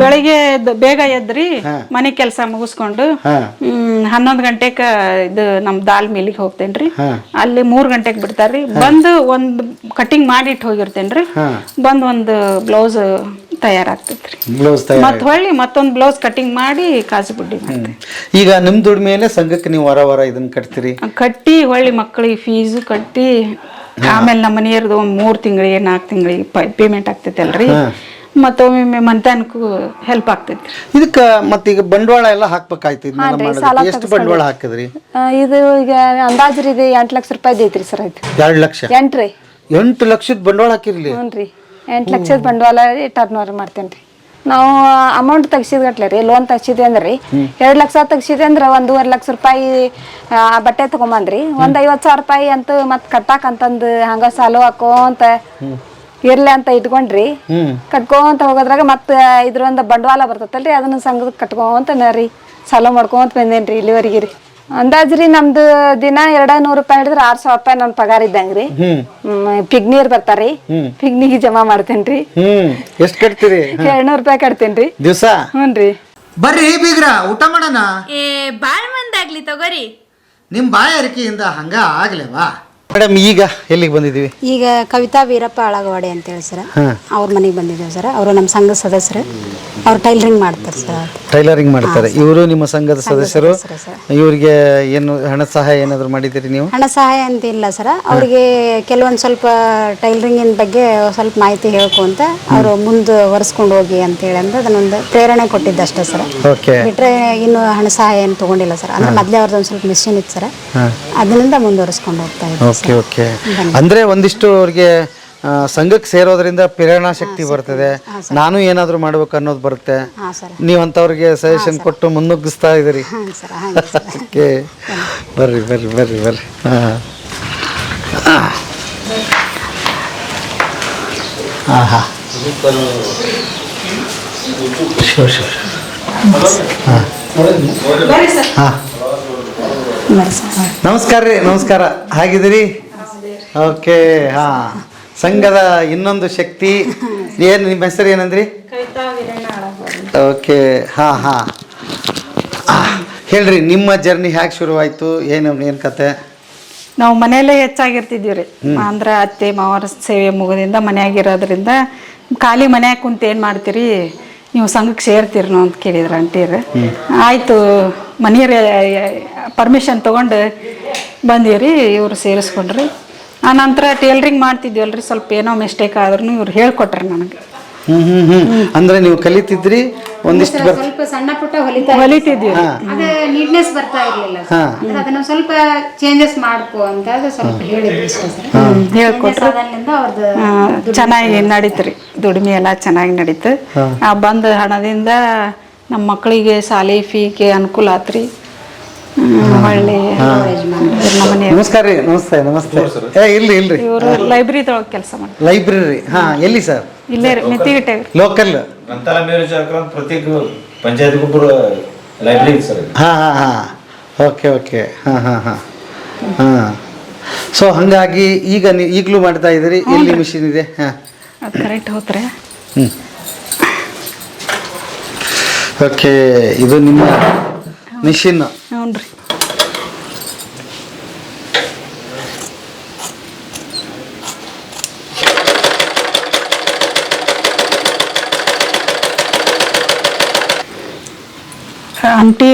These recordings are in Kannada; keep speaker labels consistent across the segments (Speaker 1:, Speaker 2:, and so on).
Speaker 1: ಬೆಳಿಗ್ಗೆ ಎದ್ದು ಬೇಗ ಎದ್ರಿ ಮನೆ ಕೆಲಸ ಮುಗಿಸ್ಕೊಂಡು ಹನ್ನೊಂದು ಗಂಟೆಕ ಇದು ನಮ್ ದಾಲ್ ಮಿಲ್ಲಿಗೆ ಹೋಗ್ತೇನ್ರಿ. ಅಲ್ಲಿ ಮೂರ್ ಗಂಟೆಗೆ ಬಿಡ್ತಾರ್ರಿ. ಬಂದು ಒಂದ್ ಕಟಿಂಗ್ ಮಾಡಿ ಇಟ್ಟು
Speaker 2: ಹೋಗಿರ್ತೇನ್ರಿ.
Speaker 1: ಬಂದ್ ಒಂದು ಬ್ಲೌಸ್ ತಯಾರಾಗ್ತೈತ್ರಿ.
Speaker 2: ಬ್ಲೌಸ್
Speaker 1: ಮತ್ ಹೊಳ್ಳಿ ಮತ್ತೊಂದ್ ಬ್ಲೌಸ್ ಕಟಿಂಗ್ ಮಾಡಿ ಕಾಸು ಬುಡ್ಡಿ
Speaker 2: ಈಗ ನಿಮ್ ದುಡ್ಮೇಲೆ ಸಂಘಕ್ಕೆ ನೀವು ವಾರ ವಾರ ಇದನ್ನ ಕಟ್ತೀರಿ?
Speaker 1: ಕಟ್ಟಿ ಹೊಳ್ಳಿ ಮಕ್ಕಳಿಗೆ ಫೀಸ್ ಕಟ್ಟಿ ಆಮೇಲೆ ನಮ್ಮ ಮನೆಯವ್ರದ್ದು ಒಂದ್ ಮೂರ್ ತಿಂಗಳಿಗೆ ನಾಲ್ಕು ತಿಂಗಳಿಗೆ ಪೇಮೆಂಟ್ ಆಗ್ತೈತೆ ಅಲ್ರಿ ಮತ್ತೊಮ್ಮೆ ಮಂತಾನಕ್ಕೂ ಹೆಲ್ಪ್ ಆಗ್ತೈತಿ
Speaker 2: ಇದಕ್ಕ ಮತ್ತೀಗ ಬಂಡವಾಳ ಎಲ್ಲ ಹಾಕ್ಬೇಕಾಯ್ತು ಎಷ್ಟು ಬಂಡವಾಳ ಹಾಕಿದ್ರಿ?
Speaker 3: ಇದು ಈಗ ಅಂದಾಜು ಇದು ಎಂಟು ಲಕ್ಷ ರೂಪಾಯಿ ಐತ್ರಿ ಸರ್ ಐತಿ
Speaker 2: ಎರಡು ಲಕ್ಷ?
Speaker 3: ಎಂಟ್ರಿ
Speaker 2: ಎಂಟು ಲಕ್ಷದ ಬಂಡವಾಳ ಹಾಕಿರ್ಲಿ?
Speaker 3: ಹ್ಞೂ ರೀ. ಎಂಟು ಲಕ್ಷದ ಬಂಡವಾಳ ಟರ್ನ್ ಓವರ್ ಮಾಡ್ತೇನೆ ರೀ. ನಾವು ಅಮೌಂಟ್ ತೆಗ್ಸಿದ್ ಗಟ್ಲೆ ರೀ ಲೋನ್ ತೆಗ್ಸಿದ್ವಿ ಅಂದ್ರೆ ಎರಡು ಲಕ್ಷ ತೆಗ್ಸಿದ್ವಿ ಅಂದ್ರೆ ಒಂದೂವರೆ ಲಕ್ಷ ರೂಪಾಯಿ ಆ, ಬಟ್ಟೆ ತಗೊಂಬಂದ್ರಿ. ಒಂದ್ ಐವತ್ತು ಸಾವಿರ ರೂಪಾಯಿ ಅಂತೂ ಮತ್ತೆ ಕಟ್ಟಾಕ್ ಅಂತಂದು ಹಂಗ ಸಾಲು ಹಾಕೋಂತ ಇರ್ಲಿ ಅಂತ ಇಟ್ಕೊಂಡ್ರಿ ಕಟ್ಕೊಂತ ಹೋಗೋದ್ರಾಗ ಮತ್ತೆ ಒಂದ ಬಂಡವಾಳ ಬರ್ತೈತಲ್ರಿ ಅದನ್ನ ಸಂಘದ ಕಟ್ಕೊಂತ ನಾರಿ ಸಾಲ ಮಾಡ್ಕೊಂತ ಬಂದೇನ್ರಿ ಇಲ್ಲಿವರೆಗೆ ರೀ. ಅಂದಾಜ್ರಿ ನಮ್ದು ದಿನ ಎರಡ ನೂರು ರೂಪಾಯಿ ಹಿಡಿದ್ರೆ ಆರ್ ಸಾವಿರ ರೂಪಾಯಿ ನನ್ನ ಪಗಾರ ಇದ್ದಂಗ್ರಿ ಪಿಗ್ನೀರ್ ಬರ್ತಾರಿ ಪಿಗ್ನಿಗೆ ಜಮಾ ಮಾಡ್ತೇನ್ರಿ
Speaker 2: ಹ್ಮ್. ಎಷ್ಟು ಕಟ್ತೀರಿ?
Speaker 3: ಎರಡ್ನೂರು ರೂಪಾಯಿ ಕಟ್ತೇನ್ರಿ
Speaker 2: ದಿವಸ?
Speaker 3: ಹ್ಞೂನ್ರಿ
Speaker 2: ಬರ್ರಿ ಬೀಗ್ರ ಊಟ ಮಾಡೋಣ?
Speaker 4: ಏ ಬಾಳ್ ಮಂದಾಗ್ಲಿ ತಗೋರಿ.
Speaker 2: ನಿಮ್ ಬಾಯ ಅರಿಕೆಯಿಂದ ಹಂಗ ಆಗ್ಲೇವಾ? ಮೇಡಮ್ ಈಗ ಎಲ್ಲಿಗೆ ಬಂದಿದ್ದೀವಿ?
Speaker 5: ಈಗ ಕವಿತಾ ವೀರಪ್ಪ ಅಳಗವಾಡೆ ಅಂತೇಳಿ ಸರ್. ಅವ್ರ ಮನೆಗೆ ಬಂದಿದ್ದೇವೆ ಸರ್. ಅವರು ನಮ್ಮ ಸಂಘದ ಸದಸ್ಯರು. ಅವ್ರು ಟೈಲರಿಂಗ್ ಮಾಡ್ತಾರೆ ಸರ್.
Speaker 2: ಟೈಲರಿಂಗ್ ಮಾಡ್ತಾರೆ. ಇವರು ನಿಮ್ಮ ಸಂಘದ ಸದಸ್ಯರು. ಇವರಿಗೆ ಏನು ಹಣ ಸಹಾಯ ಏನಾದರೂ ಮಾಡಿದ್ದೀರಿ ನೀವು?
Speaker 5: ಹಣ ಸಹಾಯ ಅಂತ ಇಲ್ಲ ಸರ್. ಅವರಿಗೆ ಕೆಲವೊಂದು ಸ್ವಲ್ಪ ಟೈಲರಿಂಗಿನ ಬಗ್ಗೆ ಸ್ವಲ್ಪ ಮಾಹಿತಿ ಹೇಳ್ಕೊಂತ ಅವರು ಮುಂದೆ ಒರೆಸ್ಕೊಂಡು ಹೋಗಿ ಅಂತೇಳಿ ಅಂದ್ರೆ ಅದನ್ನೊಂದು ಪ್ರೇರಣೆ ಕೊಟ್ಟಿದ್ದಷ್ಟೇ ಸರ್.
Speaker 2: ಓಕೆ.
Speaker 5: ಬಿಟ್ರೆ ಇನ್ನು ಹಣ ಸಹಾಯ ಏನು ತಗೊಂಡಿಲ್ಲ ಸರ್. ಅಂದ್ರೆ ಮೊದಲೇ ಅವ್ರದ್ದು ಒಂದು ಸ್ವಲ್ಪ ಮಿಷಿನ್ ಇತ್ತು ಸರ್. ಅದರಿಂದ ಮುಂದುವರಿಸ್ಕೊಂಡು ಹೋಗ್ತಾ ಇದ್ದೀವಿ
Speaker 2: ಓಕೆ ಓಕೆ. ಅಂದ್ರೆ ಒಂದಿಷ್ಟು ಅವ್ರಿಗೆ ಸಂಘಕ್ಕೆ ಸೇರೋದ್ರಿಂದ ಪ್ರೇರಣಾ ಶಕ್ತಿ ಬರ್ತದೆ. ನಾನು ಏನಾದರೂ ಮಾಡ್ಬೇಕು ಅನ್ನೋದು ಬರುತ್ತೆ. ನೀವಂಥವ್ರಿಗೆ ಸಜೆಷನ್ ಕೊಟ್ಟು ಮುನ್ನುಗ್ಗಿಸ್ತಾ ಇದ್ದೀರಿ. ಓಕೆ. ಬರ್ರಿ ಬರ್ರಿ ಬರ್ರಿ ಬರ್ರಿ. ಹಾಂ. ಹಾಂ. ಹಾಂ. ಹಾಂ. ನಮಸ್ಕಾರ ರೀ ನಮಸ್ಕಾರ. ಹಾಗಿದ್ದೀರಿ? ಓಕೆ ಹಾ. ಸಂಘದ ಇನ್ನೊಂದು ಶಕ್ತಿ. ಏನು ನಿಮ್ಮ ಹೆಸರು ಏನಂದ್ರಿ? ಓಕೆ ಹಾ ಹಾ. ಹೇಳ್ರಿ ನಿಮ್ಮ ಜರ್ನಿ ಹೇಗೆ ಶುರುವಾಯಿತು? ಏನು ಏನು ಕತೆ?
Speaker 1: ನಾವು ಮನೆಯಲ್ಲೇ ಹೆಚ್ಚಾಗಿರ್ತಿದ್ವಿ ರೀ. ಅಂದ್ರೆ ಅತ್ತೆ ಮಾವರ ಸೇವೆ ಮುಗದಿಂದ ಮನೆಯಾಗಿರೋದ್ರಿಂದ ಖಾಲಿ ಮನ್ಯಾಗ ಕುಂತ ಏನು ಮಾಡ್ತೀರಿ? ನೀವು ಸಂಘಕ್ಕೆ ಸೇರ್ತಿರೋ ಅಂತ ಕೇಳಿದ್ರು ಅಂಟೀರು ಆಯ್ತು. ಮನೆಯವ್ರ ಪರ್ಮಿಷನ್ ತೊಗೊಂಡು ಬಂದೀವ್ರಿ ಇವರು ಸೇರಿಸ್ಕೊಂಡ್ರಿ. ಆ ನಂತರ ಟೇಲ್ರಿಂಗ್ ಮಾಡ್ತಿದ್ವಲ್ರಿ ಸ್ವಲ್ಪ ಏನೋ ಮಿಸ್ಟೇಕ್ ಆದ್ರೂ ಇವ್ರು ಹೇಳ್ಕೊಟ್ರಿ ನನಗೆ.
Speaker 2: ಹ್ಮ್ ಹ್ಮ್ ಹ್ಮ್. ಅಂದ್ರೆ ನೀವು ಕಲಿತಿದ್ರಿ ಒಂದಿಷ್ಟು ಬರ್
Speaker 5: ಸ್ವಲ್ಪ ಸಣ್ಣ ಪುಟ್ಟ ಹೊಲಿತಾ
Speaker 1: ಹೊಲಿತಿದ್ವಿ.
Speaker 5: ಅದು ನೀಟ್ನೆಸ್ ಬರ್ತಾ ಇರಲಿಲ್ಲ
Speaker 2: ಹಾ.
Speaker 5: ಅಂದ್ರೆ ಅದನ್ನ ಸ್ವಲ್ಪ ಚೇಂಜಸ್ ಮಾಡ್ಕೋ ಅಂತ ಅದು ಸ್ವಲ್ಪ ಹೇಳಿದ್ರು ಅಷ್ಟೇ ಸರ್.
Speaker 1: ಹೇಳ್ಕೊಟ್ರು.
Speaker 5: ಅದರಿಂದ ಅವ್ರದ್ದು
Speaker 1: ಆ, ಚೆನ್ನಾಗಿ ನಡೀತ್ರಿ. ದುಡಿಮೆ ಎಲ್ಲ ಚೆನ್ನಾಗಿ ನಡೀತು. ಆ ಬಂದ ಹಣದಿಂದ ನಮ್ಮ ಮಕ್ಕಳಿಗೆ ಶಾಲೆ ಫೀಗೆ ಅನುಕೂಲ ಆತ್ರಿ. ಮನೆ
Speaker 2: ನಮಸ್ಕಾರ ರೀ ನಮಸ್ತೆ ನಮಸ್ತೆ. ಏ ಇಲ್ರಿ ಇಲ್ರಿ.
Speaker 1: ಇವರು ಲೈಬ್ರರಿದೊಳಗೆ ಕೆಲಸ ಮಾಡ್ತಾರೆ.
Speaker 2: ಲೈಬ್ರರಿ ಹಾ ಎಲ್ಲಿ ಸರ್?
Speaker 1: ಇಲ್ಲೇ ರೀ ಮೆತ್ತಿಗಿಟ್ಟೆ.
Speaker 2: ಲೋಕಲ್
Speaker 6: ಗ್ರಂಥಾಲಯ ಮೇಲ್ವಿಚಾರಕರು ಪ್ರತಿ ಪಂಚಾಯತ್ ಗೊಬ್ಬರ ಲೈಬ್ರರಿ ಸರ್.
Speaker 2: ಹಾ ಹಾ ಹಾ. ಓಕೆ ಓಕೆ ಹಾ ಹಾ ಹಾ. ಹಾ. ಸೊ ಹಾಗಾಗಿ ಈಗ ನೀವು ಈಗಲೂ ಮಾಡ್ತಾ ಇದ್ದೀರಿ? ಎಲ್ಲಿ ಮಿಷಿನ್ ಇದೆ? ಹಾ.
Speaker 1: ಅದು ಕರೆಕ್ಟ್ ಹೋತ್ರೆ.
Speaker 2: ಹ್ಮ್. ಓಕೆ ಇದು ನಿಮ್ಮ ಮಿಷಿನ್
Speaker 1: ಹ್ಞೂ ಆಂಟಿ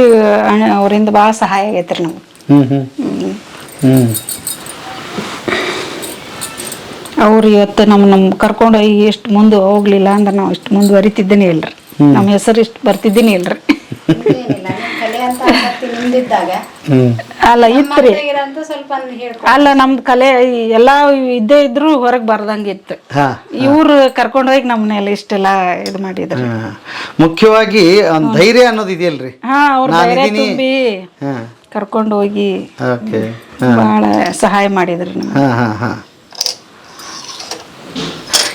Speaker 1: ಅವರಿಂದ ಭಾಳ ಸಹಾಯ ಆಗೈತ್ರಿ ನಮ್ಗೆ. ಅವ್ರು ಇವತ್ತು ನಮ್ಮ ನಮ್ಮ ಕರ್ಕೊಂಡು ಹೋಗಿ ಎಷ್ಟು ಮುಂದೆ ಹೋಗ್ಲಿಲ್ಲ ಅಂದ್ರೆ ನಾವು ಇಷ್ಟು ಮುಂದುವರಿತಿದ್ದೇನೆ ಇಲ್ರಿ. ನಮ್ಮ ಹೆಸರು ಇಷ್ಟು ಬರ್ತಿದ್ದೀನಿ ಇಲ್ರಿ.
Speaker 5: ಕಲೆ ಅಂತ ಆಸಕ್ತಿ ನಿಮ್ದಿದ್ದಾಗ
Speaker 2: ಹ್ಮ್.
Speaker 1: ಅಲ್ಲ ಇತ್ರಿ.
Speaker 5: ಅಂತ ಸ್ವಲ್ಪ ಹೇಳ್ಕೊ
Speaker 1: ಅಲ್ಲ ನಮ್ದು ಕಲೆ ಎಲ್ಲಾ ಇದ್ದೇ ಇದ್ರು ಹೊರಗೆ ಬರ್ದಂಗಿತ್ತು
Speaker 2: ಹಾ
Speaker 1: ಇವ್ರು ಕರ್ಕೊಂಡು ಹೋಗಿ ನಮ್ಮನ್ನೆಲ್ಲ ಇಷ್ಟೆಲ್ಲ ಇದು ಮಾಡಿದ್ರು.
Speaker 2: ಹಾ. ಮುಖ್ಯವಾಗಿ ಒಂದ್ ಧೈರ್ಯ ಅನ್ನೋದು ಇದೆಯಲ್ರಿ?
Speaker 1: ಹಾ ಅವ್ರ ಧೈರ್ಯ ತುಂಬಿ
Speaker 2: ಹಾ.
Speaker 1: ಕರ್ಕೊಂಡು ಹೋಗಿ
Speaker 2: ಓಕೆ.
Speaker 1: ಬಹಳ ಸಹಾಯ ಮಾಡಿದ್ರಿ ನಮ್ಗೆ.
Speaker 2: ಹಾ ಹಾ ಹಾ.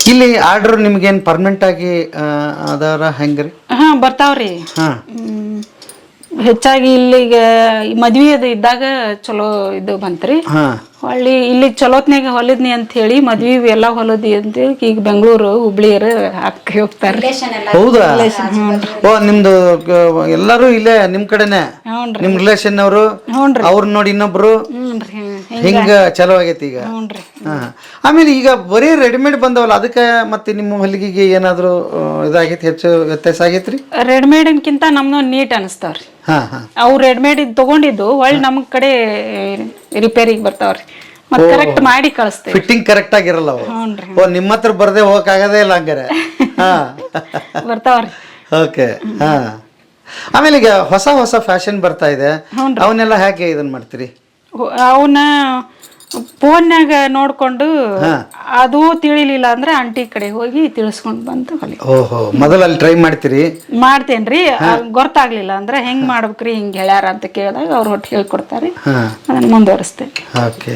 Speaker 2: ಇಲ್ಲಿ ಆರ್ಡರ್ ನಿಮ್ಗೇನು ಪರ್ಮನೆಂಟ್ ಆಗಿ ಆ, ಅದಾರ ಹೆಂಗ್ರಿ?
Speaker 1: ಹಾ ಬರ್ತಾವ್ರಿ.
Speaker 2: ಹಾ.
Speaker 1: ಹೆಚ್ಚಾಗಿ ಇಲ್ಲಿಗೆ ಮದ್ವಿ ಅದು ಇದ್ದಾಗ ಚಲೋ ಇದು ಬಂತ್ರಿ.
Speaker 2: ಹಾ.
Speaker 1: ಹೊಳ್ಳಿ ಇಲ್ಲಿ ಚಲೋತ್ನಾಗ ಹೊಲದ್ನಿ ಅಂತ ಹೇಳಿ ಮದ್ವಿ ಎಲ್ಲ ಹೊಲದಿ ಅಂತ ಹೇಳಿ ಈಗ ಬೆಂಗಳೂರು ಹುಬ್ಳಿಯರು ಹಾಕಿ ಹೋಗ್ತಾರೆ.
Speaker 2: ಹೌದಾ? ಓ ನಿಮ್ದು ಎಲ್ಲರೂ ಇಲ್ಲೇ ನಿಮ್ ಕಡೆನೆ? ನಿಮ್ ರಿಲೇಷನ್ ಅವರು?
Speaker 1: ಹ್ಞೂನ್ರಿ
Speaker 2: ಅವ್ರ ನೋಡಿ ಇನ್ನೊಬ್ರು? ಹಿಂಗ? ಚಲೋ ಆಗೈತಿ ಈಗ?
Speaker 1: ಹ್ಞೂನ್ರಿ.
Speaker 2: ಆಮೇಲೆ ಈಗ ಬರೀ ರೆಡಿಮೇಡ್ ಬಂದವಲ್ಲ ಅದಕ್ಕೆ ಮತ್ತೆ ನಿಮ್ಮ ಹೊಲಿಗೆಗೆ ಏನಾದ್ರು ಇದಾಗೈತಿ ಹೆಚ್ಚು ವ್ಯತ್ಯಾಸ ಆಗೈತ್ರಿ?
Speaker 1: ರೆಡಿಮೇಡ್ಕಿಂತ ನಮ್ದು ನೀಟ್ ಅನಿಸ್ತಾವ್ರಿ.
Speaker 2: ಹಾ ಹಾ.
Speaker 1: ಅವು ರೆಡಿಮೇಡ್ ತಗೊಂಡಿದ್ದು ಒಳ್ಳೆ ನಮ್ ಕಡೆ ರಿಪೇರಿಗೆ ಬರ್ತಾವ್ರಿ. ಮತ್ತೆ ಕರೆಕ್ಟ್ ಮಾಡಿ ಕಳಿಸ್ತೇವೆ.
Speaker 2: ಫಿಟ್ಟಿಂಗ್ ಕರೆಕ್ಟ್ ಆಗಿರಲ್ಲ ಅವು?
Speaker 1: ಹ್ಞೂನ್ರಿ
Speaker 2: ಓ ನಿಮ್ಮ ಹತ್ರ ಬರದೆ ಹೋಗಕ್ ಆಗದೇ ಇಲ್ಲ ಹಂಗಾರೆ. ಹಾ.
Speaker 1: ಬರ್ತಾವ್ರಿ.
Speaker 2: ಓಕೆ ಹಾ. ಆಮೇಲೆ ಈಗ ಹೊಸ ಹೊಸ ಫ್ಯಾಷನ್ ಬರ್ತಾ ಇದೆ. ಅವನ್ನೆಲ್ಲ ಹೇಗೆ ಇದನ್ನ ಮಾಡ್ತೀರಿ?
Speaker 1: ಅವನ್ನ ಫೋನ್ಯಾಗ ನೋಡ್ಕೊಂಡು ಅದು ತಿಳಿಲಿಲ್ಲ ಅಂದ್ರೆ ಆಂಟಿ ಕಡೆ ಹೋಗಿ ತಿಳಿಸ್ಕೊಂಡು ಬಂತು ಹೊಲಿ
Speaker 2: ಓಹೋ ಮೊದಲು ಅಲ್ಲಿ ಟ್ರೈ ಮಾಡ್ತೀರಿ?
Speaker 1: ಮಾಡ್ತೇನ್ರಿ. ಗೊತ್ತಾಗ್ಲಿಲ್ಲ ಅಂದ್ರೆ ಹೆಂಗ್ ಮಾಡ್ಬೇಕ್ರಿ ಹಿಂಗ್ ಹೇಳ್ಯಾರ ಅಂತ ಕೇಳಿದಾಗ ಅವ್ರು ಒಟ್ಟು ಹೇಳ್ಕೊಡ್ತಾರೆ. ಅದನ್ನ ಮುಂದುವರಿಸ್ತೇನೆ
Speaker 2: ಓಕೆ.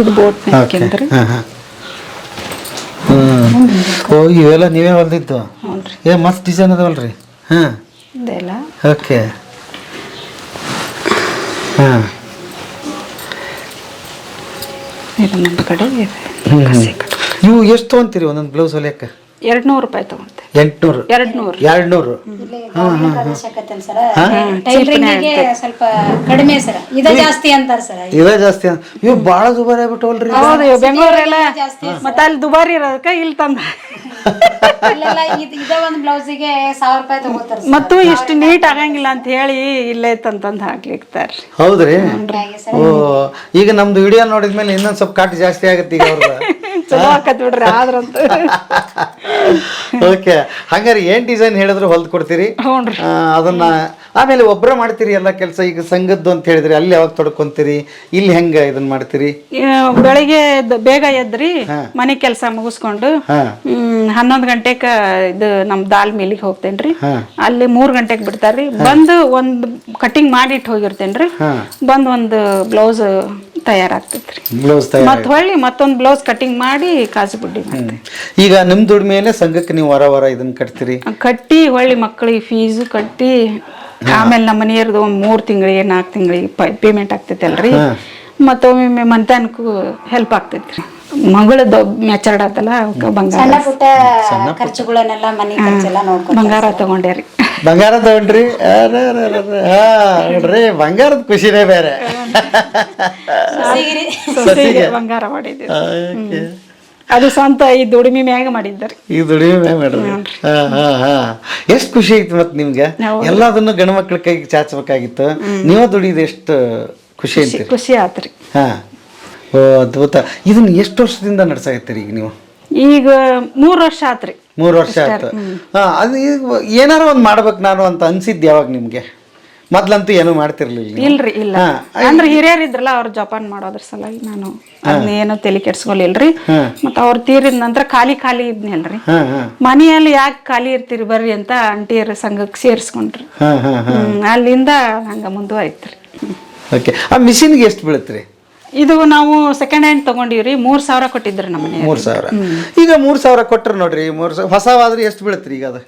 Speaker 1: ಇದು ಬೋಟ್
Speaker 2: ಹಾ ಹಾ. ಓ ಇವೆಲ್ಲ ನೀವೇ ಹೊಲ್ದಿದ್ದು? ಏ ಮಸ್ತ್ ಡಿಸೈನ್ ಅದಾವಲ್ರಿ. ಹಾಂ.
Speaker 1: ಇದೆಲ್ಲ?
Speaker 2: ಓಕೆ ಹಾ.
Speaker 1: ಇದು ನಮ್ಮ ಕಡೆ
Speaker 2: ಇವು ಎಷ್ಟು ತೊಗೊಂತೀರಿ ಒಂದೊಂದು ಬ್ಲೌಸ್ ಹೊಲಿಯಕ್ಕೆ?
Speaker 1: ಎರಡ್ ನೂರು ರೂಪಾಯಿ ತಗೊಂತೆ
Speaker 2: ಎಂಟ್ನೂರು.
Speaker 1: ಎರಡ್ ನೂರು
Speaker 2: ಎರಡು ನೂರು
Speaker 5: ಸ್ವಲ್ಪ ಕಡಿಮೆ ಸರ. ಇದ ಜಾಸ್ತಿ ಅಂತಾರ ಸರ.
Speaker 2: ಇವೇ ಜಾಸ್ತಿ ಇವು ಭಾಳ ದುಬಾರಿ ಆಗ್ಬಿಟ್ಟವಲ್ರಿ
Speaker 1: ಹೌದು ಬೆಂಗಳೂರೆಲ್ಲ ಮತ್ತೆ ಅಲ್ಲಿ ದುಬಾರಿ ಇರೋದಕ್ಕ ಇಲ್ಲಿ ತಂದ.
Speaker 5: ಇದ್ ಒಂದ್ ಬ್ಲೌಸಿಗೆ ಸಾವಿರ ರೂಪಾಯಿ ತಗೋತಾರ
Speaker 1: ಮತ್ತು ಇಷ್ಟು ನೀಟ್ ಆಗಂಗಿಲ್ಲ ಅಂತ ಹೇಳಿ ಇಲ್ಲೇ ತಂತಂದು ಹಾಕ್ಲಿಕ್ತಾರೆ
Speaker 2: ಹೌದ್ರಿ? ಓ ಈಗ ನಮ್ದು ವಿಡಿಯೋ ನೋಡಿದ್ಮೇಲೆ ಇನ್ನೊಂದ್ ಸ್ವಲ್ಪ ಕಾಟ್ ಜಾಸ್ತಿ ಆಗುತ್ತೆ ಈಗ
Speaker 1: ಚಲೋ ಆಕತ್ ಬಿಡ್ರಿ ಆದ್ರಂತ.
Speaker 2: ಓಕೆ ಹಂಗಾರೆ ಏನ್ ಡಿಸೈನ್ ಹೇಳಿದ್ರು ಹೊಲ್ದು ಕೊಡ್ತೀರಿ? ಆ, ಅದನ್ನ ಆಮೇಲೆ ಒಬ್ಬರ ಮಾಡ್ತೀರಿ ಎಲ್ಲ ಕೆಲಸ? ಈಗ ಸಂಘದ್ದು ಅಂತ ಹೇಳಿದ್ರಿ ಅಲ್ಲಿ ಯಾವಾಗ ತೊಡ್ಕೊಂತೀರಿ? ಇಲ್ಲಿ ಹೆಂಗ ಇದನ್ನ ಮಾಡ್ತೀರಿ?
Speaker 1: ಆ, ಬೆಳಿಗ್ಗೆ ಎದ್ದು ಬೇಗ ಎದ್ರಿ ಮನೆ ಕೆಲಸ ಮುಗಿಸ್ಕೊಂಡು
Speaker 2: ಹಾ.
Speaker 1: ಹ್ಮ್ ಹನ್ನೊಂದು ಗಂಟೆಕ ಇದು ನಮ್ ದಾಲ್ ಮಿಲ್ಲಿಗೆ ಹೋಗ್ತೇನ್ರಿ. ಅಲ್ಲಿ ಮೂರ್ ಗಂಟೆಗೆ ಬಿಡ್ತಾರ್ರಿ. ಬಂದು ಒಂದ್ ಕಟಿಂಗ್ ಮಾಡಿಟ್ಟು ಹೋಗಿರ್ತೇನ್ರಿ. ಬಂದ್ ಒಂದು ಬ್ಲೌಸ್ ತಯಾರಾಗ್ತೈತ್ರಿ.
Speaker 2: ಬ್ಲೌಸ್ ಮತ್ತೆ
Speaker 1: ಮತ್ ಹೊಳ್ಳಿ ಮತ್ತೊಂದು ಬ್ಲೌಸ್ ಕಟಿಂಗ್ ಮಾಡಿ ಕಾಸು ಬುಡ್ಡಿ ಈಗ
Speaker 2: ಈಗ ನಿಮ್ ಮೇಲೆ ಸಂಘಕ್ಕೆ ನೀವು ವಾರ ವಾರ ಇದನ್ನ ಕಟ್ತೀರಿ?
Speaker 1: ಕಟ್ಟಿ ಹೊಳ್ಳಿ ಮಕ್ಕಳಿಗೆ ಫೀಸು ಕಟ್ಟಿ ಆಮೇಲೆ ನಮ್ಮ ಮನೆಯವ್ರದ್ದು ಒಂದ್ ಮೂರ್ ತಿಂಗಳಿಗೆ ನಾಲ್ಕು ತಿಂಗಳಿಗೆ ಪೇಮೆಂಟ್ ಆಗ್ತೈತಲ್ರಿ. ಮತ್ತೊಮ್ಮೆ ಮಂತಾನಕ್ಕೂ ಹೆಲ್ಪ್ ಆಗ್ತೈತ್ರಿ. ಮಗಳದ್ದು ಮೆಚರ್ಡ್ ಆತಲ್ಲ ಅವಕ್ಕ ಬಂಗಾರ.
Speaker 5: ಸಣ್ಣ ಪುಟ್ಟ ಖರ್ಚುಗಳನ್ನೆಲ್ಲ ಮನೆ ಖರ್ಚೆಲ್ಲ ನೋಡ್ಕೊಂಡು
Speaker 1: ಬಂಗಾರ ತಗೊಂಡೇರಿ
Speaker 2: ಬಂಗಾರ ತಗೊಂಡ್ರಿ? ಅರೆ, ಅರೆ, ಅರೆ, ಅರೆ. ಹಾ ನೋಡ್ರಿ ಬಂಗಾರದ ಖುಷಿನೇ ಬೇರೆ.
Speaker 1: ಸೊಸೆಗೆ ಬಂಗಾರ ಮಾಡಿದ್ವಿ
Speaker 2: ಓಕೆ.
Speaker 1: ಅದು ಸ್ವಂತ ಈ ದುಡಿಮೆ ಮ್ಯಾಗ ಮಾಡಿದ್ದರಿ.
Speaker 2: ಈ ದುಡಿಮೆ ಮಾಡ್ರಿ ಹಾ ಹಾ ಹಾ. ಎಷ್ಟು ಖುಷಿ ಐತಿ ಮತ್ತೆ ನಿಮ್ಗೆ? ಎಲ್ಲದನ್ನು ಗಂಡು ಮಕ್ಳ ಕೈಗೆ ಚಾಚಬೇಕಾಗಿತ್ತು. ನೀವು ದುಡಿದು ಎಷ್ಟು ಖುಷಿ ಅಂತೀರಿ?
Speaker 1: ಖುಷಿ ಆತ್ರಿ.
Speaker 2: ಹಾ. ಅದ್ಭುತ. ಇದನ್ನ ಎಷ್ಟು ವರ್ಷದಿಂದ ನಡ್ಸಾಕತ್ತೀರಿ ಈಗ ನೀವು?
Speaker 1: ಈಗ ಮೂರ್ ವರ್ಷ ಆತ್ರಿ.
Speaker 2: ಮೂರು ವರ್ಷ ಆಯ್ತು. ಹಾ ಅದು ಈಗ ಏನಾರ ಒಂದು ಮಾಡ್ಬೇಕು ನಾನು ಅಂತ ಅನ್ಸಿದ್ ಯಾವಾಗ ನಿಮ್ಗೆ? ಮೊದ್ಲಂತೂ ಏನೂ ಮಾಡ್ತಿರ್ಲಿಲ್ಲ.
Speaker 1: ಇಲ್ರಿ ಇಲ್ಲ. ಅಂದ್ರೆ ಹಿರಿಯರ್ ಇದ್ರಲ್ಲ ಅವ್ರ ಜಪಾನ್ ಮಾಡೋದ್ರ ಸಲುವಾಗಿ ನಾನು ಅದನ್ನೇನು ತಲೆ ಕೆಡ್ಸ್ಕೊಲಿಲ್ರಿ ಮತ್ತ ಅವ್ರ ತೀರಿದ ನಂತರ ಖಾಲಿ ಖಾಲಿ ಇದ್ನಲ್ರಿ ಮನೆಯಲ್ಲಿ ಯಾಕೆ ಖಾಲಿ ಇರ್ತೀರಿ ಬರ್ರಿ ಅಂತ ಅಂಟಿಯರ್ ಸಂಘಕ್ಕೆ ಸೇರಿಸ್ಕೊಂಡ್ರಿ. ಅಲ್ಲಿಂದ ಹಂಗ ಮುಂದುವರಿತ್ರಿ.
Speaker 2: ಓಕೆ. ಆ ಮಿಷಿನ್ಗೆ ಎಷ್ಟು ಬೀಳುತ್ತೆ
Speaker 1: ಇದು ನಾವು ಸೆಕೆಂಡ್ ಹ್ಯಾಂಡ್ ತಗೊಂಡಿವ್ರಿ ಮೂರ್ ಸಾವಿರ ಕೊಟ್ಟಿದ್ರಿ ನಮ್ಮ ಮನೆ
Speaker 2: ಮೂರು ಸಾವಿರ. ಈಗ ಮೂರು ಸಾವಿರ ಕೊಟ್ಟರು ನೋಡ್ರಿ ಮೂರು ಸಾವಿರ ಹೊಸವಾದ್ರೆ ಎಷ್ಟು ಬೀಳುತ್ತೆ ಈಗ ಅದು?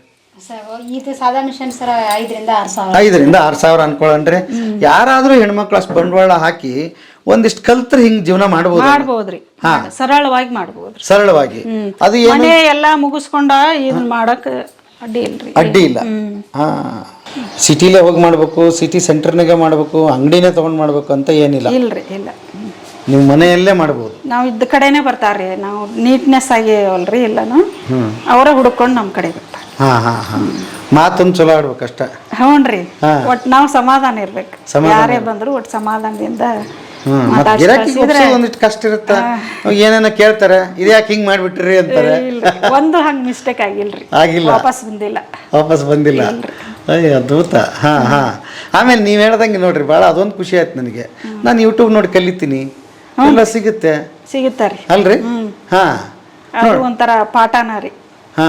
Speaker 5: ಇದು ಸಾದಾ ಮಿಷನ್ ಸರ ಐದರಿಂದ ಆರು ಸಾವಿರ.
Speaker 2: ಐದರಿಂದ ಆರು ಸಾವಿರ ಅನ್ಕೊಳ್ಳಂದ್ರೆ ಯಾರಾದ್ರೂ ಹೆಣ್ಮಕ್ಳು ಅಷ್ಟು ಬಂಡವಾಳ ಹಾಕಿ ಒಂದಿಷ್ಟು ಕಲ್ತ್ರ ಹಿಂಗ್ ಜೀವನ ಮಾಡ್ಬೋದು
Speaker 1: ಮಾಡ್ಬೋದ್ರಿ. ಸರಳವಾಗಿ ಮಾಡ್ಬೋದ್ರಿ.
Speaker 2: ಸರಳವಾಗಿ. ಅದು ಏನು?
Speaker 1: ಮನೆ ಎಲ್ಲಾ ಮುಗಿಸ್ಕೊಂಡ ಇದನ್ ಮಾಡಕ್ ಅಡ್ಡಿ ಇಲ್ರಿ.
Speaker 2: ಅಡ್ಡಿ ಇಲ್ಲ. ಹಾ. ಸಿಟಿಲೇ ಹೋಗಿ ಮಾಡ್ಬೇಕು ಸಿಟಿ ಸೆಂಟರ್ನಾಗೆ ಮಾಡ್ಬೇಕು ಅಂಗಡಿನೇ ತಗೊಂಡ್ ಮಾಡ್ಬೇಕು ಅಂತ ಏನಿಲ್ಲ.
Speaker 1: ಇಲ್ರಿ ಇಲ್ಲ.
Speaker 2: ನೀವು ಮನೆಯಲ್ಲೇ ಮಾಡ್ಬೋದು.
Speaker 1: ನಾವು ಇದ್ದ ಕಡೆನೆ ಬರ್ತಾರ್ರಿ. ನಾವು ನೀಟ್ನೆಸ್ ಆಗಿವಲ್ರಿ ಎಲ್ಲಾನು ಅವರ ಹುಡ್ಕೊಂಡು ನಮ್ಮ ಕಡೆ ಬರ್ತಾರೆ
Speaker 2: ಹಾ ಹಾ ಹಾ. ಮಾತೊಂದು ಚಲೋ ಆಡ್ಬೇಕಷ್ಟ.
Speaker 1: ಹ್ಞೂನ್ರಿ. ಒಟ್ ನಾವು ಸಮಾಧಾನ ಇರ್ಬೇಕು. ಯಾರೇ ಬಂದ್ರು ಒಟ್ ಸಮಾಧಾನದಿಂದ
Speaker 2: ಗಿರಾಕಿ ಒಂದಿಷ್ಟು ಕಷ್ಟ ಇರುತ್ತೆ? ಏನೇನೋ ಕೇಳ್ತಾರೆ ಇದ್ಯಾಕೆ ಹಿಂಗ್ ಮಾಡ್ಬಿಟ್ರಿ ಅಂತಾರೆ?
Speaker 1: ಒಂದು ಹಂಗ್ ಮಿಸ್ಟೇಕ್ ಆಗಿಲ್ರಿ.
Speaker 2: ಆಗಿಲ್ಲ.
Speaker 1: ವಾಪಸ್ ಬಂದಿಲ್ಲ.
Speaker 2: ವಾಪಸ್ ಬಂದಿಲ್ಲ. ಅಯ್ಯ ಅದ್ಭುತ. ಹಾ ಹಾ. ಆಮೇಲೆ ನೀವು ಹೇಳ್ದಂಗೆ ನೋಡ್ರಿ ಭಾಳ ಅದೊಂದು ಖುಷಿ ಆಯ್ತು ನನಗೆ. ನಾನು ಯೂಟ್ಯೂಬ್ ನೋಡಿ ಕಲಿತೀನಿ. ಎಲ್ಲ ಸಿಗುತ್ತೆ?
Speaker 1: ಸಿಗುತ್ತಾರಿ
Speaker 2: ಅಲ್ರಿ? ಹಾ.
Speaker 1: ಅದು ಒಂಥರ ಪಾಠನ ರೀ.
Speaker 2: ಹಾ.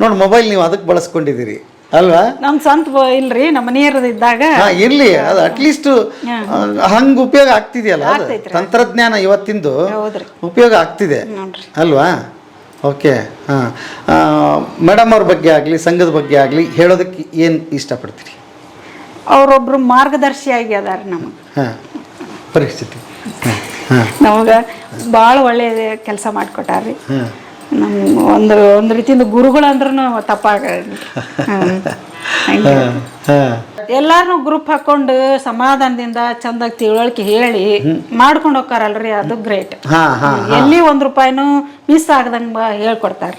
Speaker 2: ನೋಡಿ ಮೊಬೈಲ್ ನೀವು ಅದಕ್ಕೆ ಬಳಸ್ಕೊಂಡಿದ್ದೀರಿ. ಅಲ್ವಾ?
Speaker 1: ನಮ್ ಸ್ವಂತ ಇಲ್ರಿ ನಮ್ಮ ಮನೆಯವ್ರದ್ದು ಇದ್ದಾಗ.
Speaker 2: ಹಾ ಇರ್ಲಿ. ಅದು ಅಟ್ಲೀಸ್ಟ್ ಹಂಗ ಉಪಯೋಗ ಆಗ್ತಿದೆಯಲ್ಲ ಅದು? ತಂತ್ರಜ್ಞಾನ ಇವತ್ತಿಂದು
Speaker 1: ಹೌದ್ರಿ.
Speaker 2: ಉಪಯೋಗ ಆಗ್ತಿದೆ.
Speaker 1: ನೋಡ್ರಿ.
Speaker 2: ಅಲ್ವಾ? ಓಕೆ. ಹಾಂ. ಮೇಡಮ್ ಅವ್ರ ಬಗ್ಗೆ ಆಗಲಿ ಸಂಘದ ಬಗ್ಗೆ ಆಗಲಿ ಹೇಳೋದಕ್ಕೆ ಏನು ಇಷ್ಟಪಡ್ತೀರಿ?
Speaker 1: ಅವರೊಬ್ಬರು ಮಾರ್ಗದರ್ಶಿಯಾಗಿ ಅದಾರ ನಮಗೆ.
Speaker 2: ಹಾಂ. ಪರಿಸ್ಥಿತಿ. ಹಾಂ.
Speaker 1: ನಮಗೆ ಭಾಳ ಒಳ್ಳೆಯ ಕೆಲಸ ಮಾಡಿಕೊಟ್ಟಾರ್ರಿ.
Speaker 2: ಹಾಂ.
Speaker 1: ನಮ್ ಒಂದು ಒಂದು ರೀತಿಯಿಂದ ಗುರುಗಳು ಅಂದ್ರೂ ತಪ್ಪಾಗ ಹಂಗೆ. ಎಲ್ಲಾರನು ಗ್ರೂಪ್ ಹಾಕೊಂಡು ಸಮಾಧಾನದಿಂದ ಚಂದಾಗಿ ತಿಳುವಳಿಕೆ ಹೇಳಿ ಮಾಡ್ಕೊಂಡು ಹೋಗ್ತಾರಲ್ರಿ ಅದು ಗ್ರೇಟ್ ಎಲ್ಲಿ ಒಂದ್ ರೂಪಾಯಿನೂ ಮಿಸ್ ಆಗದಂಗ ಹೇಳ್ಕೊಡ್ತಾರ.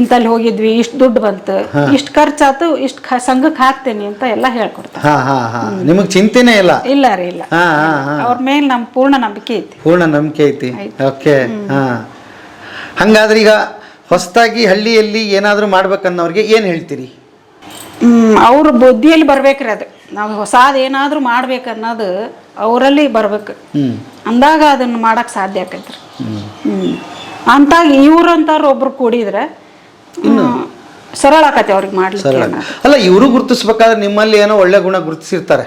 Speaker 1: ಇಂತಲ್ಲಿ ಹೋಗಿದ್ವಿ ಇಷ್ಟ ದುಡ್ಡು ಬಂತು ಇಷ್ಟ ಖರ್ಚಾತು ಇಷ್ಟ ಸಂಘಕ್ಕೆ ಹಾಕ್ತೇನೆ ಅಂತ ಎಲ್ಲ ಹೇಳ್ಕೊಡ್ತಾರ.
Speaker 2: ನಿಮಗ್ ಹಾಂ ನಿಮಗೆ ಚಿಂತೆನೇ ಇಲ್ಲ?
Speaker 1: ಇಲ್ಲ ರೀ ಇಲ್ಲ. ಅವ್ರ ಮೇಲೆ ನಮ್ ಪೂರ್ಣ ನಂಬಿಕೆ ಐತಿ.
Speaker 2: ಪೂರ್ಣ ನಂಬಿಕೆ ಐತಿ. ಓಕೆ ಹಾಂ. ಹಂಗಾದ್ರೆ ಈಗ ಹೊಸದಾಗಿ ಹಳ್ಳಿಯಲ್ಲಿ ಏನಾದರೂ ಮಾಡ್ಬೇಕನ್ನೋರಿಗೆ ಏನು ಹೇಳ್ತೀರಿ?
Speaker 1: ಅವ್ರ ಬುದ್ಧಿಯಲ್ಲಿ ಬರ್ಬೇಕ್ರಿ ಅದು. ನಾವು ಹೊಸಾದ್ ಏನಾದ್ರೂ ಮಾಡ್ಬೇಕು ಅನ್ನೋದು ಅವರಲ್ಲಿ ಬರ್ಬೇಕು. ಅಂದಾಗ ಅದನ್ನ ಮಾಡಕ್ ಸಾಧ್ಯ ಆಕೈತ್ರಿ. ಹ್ಮ್. ಅಂತಾಗ ಇವ್ರಂತಾರ ಒಬ್ರು ಕೂಡಿದ್ರೆ ಸರಳ ಆಕತಿ ಅವ್ರಿಗೆ ಮಾಡ್ಲಿಕ್ಕೆ.
Speaker 2: ಅಲ್ಲ ಇವರು ಗುರುತಿಸ್ಬೇಕಾದ್ರೆ ನಿಮ್ಮಲ್ಲಿ ಏನೋ ಒಳ್ಳೆ ಗುಣ ಗುರುತಿಸಿರ್ತಾರೆ.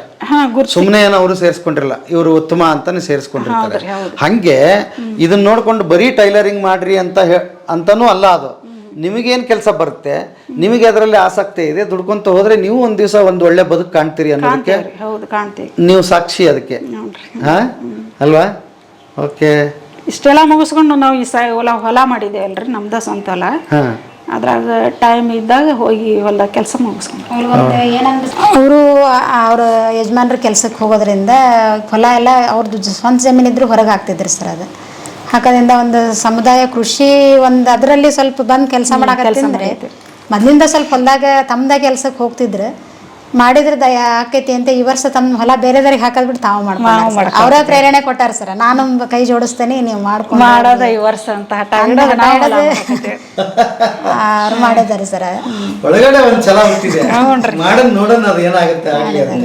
Speaker 2: ಸುಮ್ಮನೆ ಏನೋ ಅವರು ಸೇರಿಸ್ಕೊಂಡಿರಲ್ಲ ಇವರು ಉತ್ತಮ ಅಂತಾನೆ ಸೇರಿಸ್ಕೊಂಡಿರ್ತಾರೆ. ಹಂಗೆ ಇದನ್ನ ನೋಡ್ಕೊಂಡು ಬರೀ ಟೈಲರಿಂಗ್ ಮಾಡ್ರಿ ಅಂತ ಅಂತಾನೂ ಅಲ್ಲ ಅದು. ನಿಮಗೇನು ಕೆಲಸ ಬರುತ್ತೆ? ನಿಮಗೆ ಅದರಲ್ಲಿ ಆಸಕ್ತಿ ಇದೆ ದುಡ್ಕೊಂತ ಹೋದ್ರೆ ನೀವು ಒಂದ್ ದಿವಸ ಒಂದು ಒಳ್ಳೆ ಬದುಕು ಕಾಣ್ತೀರಿ ಅನ್ನೋದಕ್ಕೆ
Speaker 1: ಹೌದು ಕಾಣ್ತೀವಿ.
Speaker 2: ನೀವು ಸಾಕ್ಷಿ ಅದಕ್ಕೆ.
Speaker 1: ನೋಡ್ರಿ
Speaker 2: ಹಾ? ಅಲ್ವಾ? ಓಕೆ.
Speaker 1: ಇಷ್ಟೆಲ್ಲ ಮುಗಿಸ್ಕೊಂಡು ನಾವು ಈ ಸ ಹೊಲ ಹೊಲ ಮಾಡಿದ್ದೇವಲ್ರಿ ನಮ್ದ ಸ್ವಂತ ಹೊಲ. ಅದ್ರಾಗ ಟೈಮ್ ಇದ್ದಾಗ ಹೋಗಿ ಹೊಲ ಕೆಲಸ ಮುಗಿಸ್ಕೊಂಡು
Speaker 5: ಅವರು ಅವ್ರ ಯಜಮಾನ್ರ ಕೆಲ್ಸಕ್ಕೆ ಹೋಗೋದ್ರಿಂದ ಹೊಲ ಎಲ್ಲ ಅವ್ರದ್ದು ಸ್ವಂತ ಜಮೀನು ಇದ್ರು ಹೊರಗೆ ಹಾಕ್ತಿದ್ರು ಸರ್ ಅದು. ಹಾಕೋದ್ರಿಂದ ಒಂದು ಸಮುದಾಯ ಕೃಷಿ ಒಂದು ಅದರಲ್ಲಿ ಸ್ವಲ್ಪ ಬಂದು ಕೆಲಸ ಮಾಡಾಕತ್ತಂದ್ರೆ ಮೊದಲಿಂದ ಸ್ವಲ್ಪ ಹೊಲದಾಗ ತಮ್ಮದಾಗ ಕೆಲ್ಸಕ್ಕೆ ಹೋಗ್ತಿದ್ರು ಮಾಡಿದ್ರೆ ದಯ ಆಕೈತಿ ಅಂತ ಈ ವರ್ಷ ತಮ್ಮ ಹೊಲ ಬೇರೆದವ್ರಿಗೆ ಹಾಕೋದ್ಬಿಟ್ಟು ತಾವು ಮಾಡ್ಕೊಂಡು ಅವರ ಪ್ರೇರಣೆ ಕೊಟ್ಟಾರ ಸರ್. ನಾನು ಕೈ ಜೋಡಿಸ್ತೇನೆ ನೀವು ಮಾಡ್ಕೊಂಡು
Speaker 1: ಮಾಡೋದ ಈ ವರ್ಷ ಅಂತ ಹಠ
Speaker 5: ಅವ್ರು ಮಾಡಿದ್ದಾರೆ ಸರ್.
Speaker 2: ಒಳಗಡೆ ಒಂದು ಛಲ ಹುಟ್ಟಿದೆ. ಮಾಡೋಣ ನೋಡೋಣ ಅದು ಏನಾಗುತ್ತೆ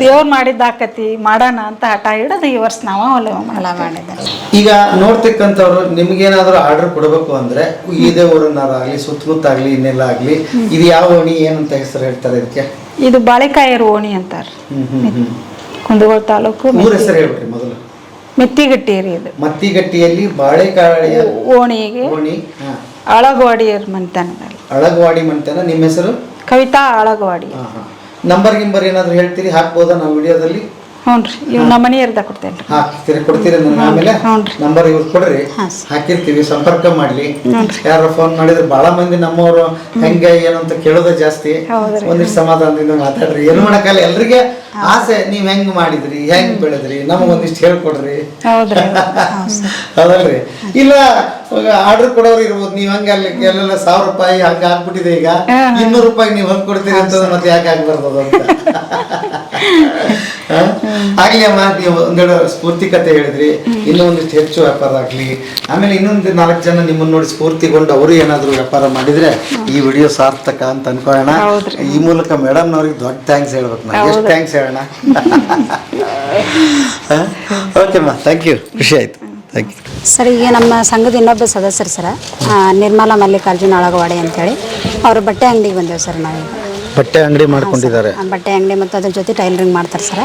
Speaker 1: ದೇವ್ರು. ಮಾಡಿದ್ದ ಆಕತಿ ಮಾಡೋಣ ಅಂತ ಹಠ ಹಿಡಿದು ಈ ವರ್ಷ ನಾವು ಹೊಲ
Speaker 5: ಹೊಲ ಮಾಡಿದ್ದಾರೆ.
Speaker 2: ಈಗ ನೋಡ್ತಕ್ಕಂಥವ್ರು ನಿಮ್ಗೇನಾದ್ರೂ ಆರ್ಡರ್ ಕೊಡಬೇಕು ಅಂದ್ರೆ ಇದೇ ಊರನ್ನಾರಾಗ್ಲಿ ಸುತ್ತಮುತ್ತ ಆಗ್ಲಿ ಇನ್ನೆಲ್ಲ ಆಗ್ಲಿ ಇದು ಯಾವ ಓಣಿ ಏನಂತ ಹೆಸರು ಹೇಳ್ತಾರೆ ಇದಕ್ಕೆ?
Speaker 1: ಇದು ಬಾಳೆಕಾಯಿ ಓಣಿ ಅಂತಾರ. ಕುಂದಗೋಳ ತಾಲೂಕು ಮೆತ್ತಿಗಟ್ಟಿ ರೀ ಇದು.
Speaker 2: ಮತ್ತಿಗಟ್ಟಿಯಲ್ಲಿ ಬಾಳೆಕಾಯಿಯ
Speaker 1: ಓಣಿಗೆ
Speaker 2: ಓಣಿ ಹಾ.
Speaker 1: ಅಳಗವಾಡಿಯರ್ ಮನೆತನದಲ್ಲಿ.
Speaker 2: ಅಳಗವಾಡಿ ಮಂತನ ನಿಮ್ಮ ಹೆಸರು?
Speaker 1: ಕವಿತಾ ಅಳಗವಾಡಿ.
Speaker 2: ನಂಬರ್ ಗಿಂಬರ್ ಏನಾದ್ರು ಹೇಳ್ತೀರಿ? ಹಾಕ್ಬೋದಾ ನಾವು ವಿಡಿಯೋದಲ್ಲಿ?
Speaker 1: ಹ್ಞೂನ್ರಿ ಇವ್ ನಮ್ಮ ಮನೆಯರ್ದ ಕೊಡ್ತೇನ್ರಿ
Speaker 2: ಹಾಕ್ತೀರಿ ಕೊಡ್ತೀರಿ ನನ್ನ ಆಮೇಲೆ?
Speaker 1: ಹ್ಞೂನ್ರಿ.
Speaker 2: ನಂಬರ್ ಇವ್ರು ಕೊಡ್ರಿ. ಹಾಕಿರ್ತೀವಿ ಸಂಪರ್ಕ ಮಾಡ್ಲಿ. ಯಾರ ಫೋನ್ ಮಾಡಿದ್ರೆ ಬಹಳ ಮಂದಿ ನಮ್ಮವರು ಹೆಂಗ ಏನು ಅಂತ ಕೇಳೋದೇ ಜಾಸ್ತಿ. ಒಂದಿಷ್ಟು ಸಮಾಧಾನದಿಂದ ಮಾತಾಡ್ರಿ. ಏನು ಮಾಡಕ್ಕಲ್ಲ ಎಲ್ರಿಗೆ ಆಸೆ ನೀವ್ ಹೆಂಗ್ ಮಾಡಿದ್ರಿ ಹೆಂಗ್ ಬೆಳೆದ್ರಿ ನಮಗ್ ಒಂದಿಷ್ಟು ಹೇಳ್ಕೊಡ್ರಿ.
Speaker 1: ಹೌದ್ರಿ
Speaker 2: ಹೌದಲ್ರಿ? ಇಲ್ಲ ಆರ್ಡರ್ ಕೊಡೋರು ಇರ್ಬೋದು ನೀವ್ ಹಂಗ ಅಲ್ಲಿ ಎಲ್ಲೆಲ್ಲ ಸಾವಿರ ರೂಪಾಯಿ ಹಂಗ ಆಗ್ಬಿಟ್ಟಿದೆ ಈಗ. ಇನ್ನೂರು ರೂಪಾಯಿ ನೀವ್ ಹಂಗ್ ಕೊಡ್ತೀರಿ ಅಂತ ಮತ್ತೆ ಯಾಕೆ ಆಗ್ಬಾರ್ದು ಅಂತ? ಆಗ್ಲಿ ಅಮ್ಮ ನೀವು ಒಂದೆರಡು ಸ್ಫೂರ್ತಿ ಕತೆ ಹೇಳಿದ್ರಿ. ಇನ್ನೂ ಒಂದಿಷ್ಟು ಹೆಚ್ಚು ವ್ಯಾಪಾರ ಆಗ್ಲಿ. ಆಮೇಲೆ ಇನ್ನೊಂದು ನಾಲ್ಕು ಜನ ನಿಮ್ಮನ್ನ ನೋಡಿ ಸ್ಫೂರ್ತಿಗೊಂಡು ಅವರು ಏನಾದರೂ ವ್ಯಾಪಾರ ಮಾಡಿದ್ರೆ ಈ ವಿಡಿಯೋ ಸಾರ್ಥಕ ಅಂತ ಅನ್ಕೊಳ್ಳೋಣ. ಈ ಮೂಲಕ ಮೇಡಮ್ ಅವ್ರಿಗೆ ದೊಡ್ಡ ಥ್ಯಾಂಕ್ಸ್ ಹೇಳ್ಬೇಕು ನಾನು. ಎಷ್ಟು ಥ್ಯಾಂಕ್ಸ್ ಹೇಳೋಣ? ಓಕೆ ಅಮ್ಮ ಥ್ಯಾಂಕ್ ಯು. ಖುಷಿ ಆಯ್ತು. ಥ್ಯಾಂಕ್ ಯು
Speaker 5: ಸರ್ ಈಗ ನಮ್ಮ ಸಂಘದ ಇನ್ನೊಬ್ಬ ಸದಸ್ಯರು ಸರ್ ಆ, ನಿರ್ಮಲಾ ಮಲ್ಲಿಕಾರ್ಜುನ ಅಳಗವಾಡಿ ಅಂತೇಳಿ. ಅವ್ರ ಬಟ್ಟೆ ಅಂಗಡಿಗೆ ಬಂದೇವೆ ಸರ್ ನಾವೀಗ
Speaker 2: ಬಟ್ಟೆ ಅಂಗಡಿ ಮಾಡ್ಕೊಂಡಿದ್ದಾರೆ.
Speaker 5: ಆ, ಬಟ್ಟೆ ಅಂಗಡಿ ಮತ್ತು ಅದ್ರ ಜೊತೆ ಟೈಲರಿಂಗ್ ಮಾಡ್ತಾರೆ ಸರ್.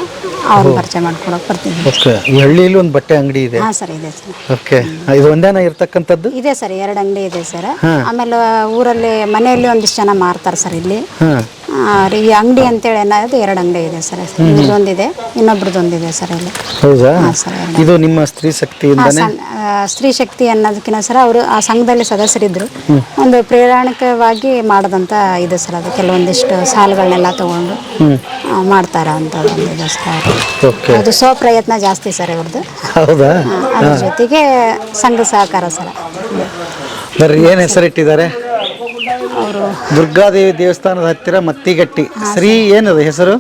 Speaker 5: ಅವ್ರನ್ನ ಪರಿಚಯ ಮಾಡ್ಕೊಡೋಕೆ ಬರ್ತೀವಿ.
Speaker 2: ಓಕೆ. ಈ ಹಳ್ಳಿಯಲ್ಲಿ ಒಂದು ಬಟ್ಟೆ ಅಂಗಡಿ ಇದೆ.
Speaker 5: ಹಾಂ ಸರ್ ಇದೆ ಸರ್.
Speaker 2: ಓಕೆ. ಇದು ಒಂದೇನ ಇರ್ತಕ್ಕಂಥದ್ದು?
Speaker 5: ಇದೆ ಸರ್ ಎರಡು ಅಂಗಡಿ ಇದೆ ಸರ್. ಆಮೇಲೆ ಊರಲ್ಲಿ ಮನೆಯಲ್ಲಿ ಒಂದಿಷ್ಟು ಜನ ಮಾರ್ತಾರೆ ಸರ್ ಇಲ್ಲಿ.
Speaker 2: ಹಾಂ.
Speaker 5: ರೀ ಈ ಅಂಗಡಿ ಅಂತೇಳಿ ಅನ್ನೋದು ಎರಡು ಅಂಗಡಿ ಇದೆ ಸರ್ ಇದೊಂದಿದೆ ಇನ್ನೊಬ್ರದ್ದೊಂದಿದೆ ಸರ್ ಇಲ್ಲಿ.
Speaker 2: ಹೌದಾ?
Speaker 5: ಹಾಂ ಸರ್ ಎರಡು
Speaker 2: ಇದು ನಿಮ್ಮ ಸ್ತ್ರೀ
Speaker 5: ಶಕ್ತಿ
Speaker 2: ಶಕ್ತಿಯಿಂದನೇ
Speaker 5: ಸಂ- ಆ, ಸ್ತ್ರೀ ಶಕ್ತಿ ಅನ್ನೋದಕ್ಕಿಂತ ಸರ್ ಅವರು ಆ ಸಂಘದಲ್ಲಿ ಸದಸ್ಯರಿದ್ರು. ಒಂದು ಪ್ರೇರಣಕವಾಗಿ ಮಾಡದಂತ ಇದೆ ಸರ್ ಅದು ಕೆಲವೊಂದಿಷ್ಟು ಸಾಲುಗಳನ್ನೆಲ್ಲ ತಗೊಂಡು ಆ, ಮಾಡ್ತಾರ ಅಂತ ಅದು ಸರ್ ಅವ್ರು.
Speaker 2: ಓಕೆ.
Speaker 5: ಅದು ಸ್ವಪ್ರಯತ್ನ ಜಾಸ್ತಿ ಸರ್ ಇವ್ರದ್ದು.
Speaker 2: ಹೌದಾ?
Speaker 5: ಅದ್ರ ಜೊತೆಗೆ ಸಂಘ ಸಹಕಾರ ಸರ್.
Speaker 2: ಬರ್ರಿ ಏನು ಹೆಸರಿಟ್ಟಿದ್ದಾರೆ? ದುರ್ಗಾದೇವಿ ದೇವಸ್ಥಾನದ ಹತ್ತಿರ ಮತ್ತಿಗಟ್ಟಿ. ಶ್ರೀ ಏನದು ಹೆಸರು?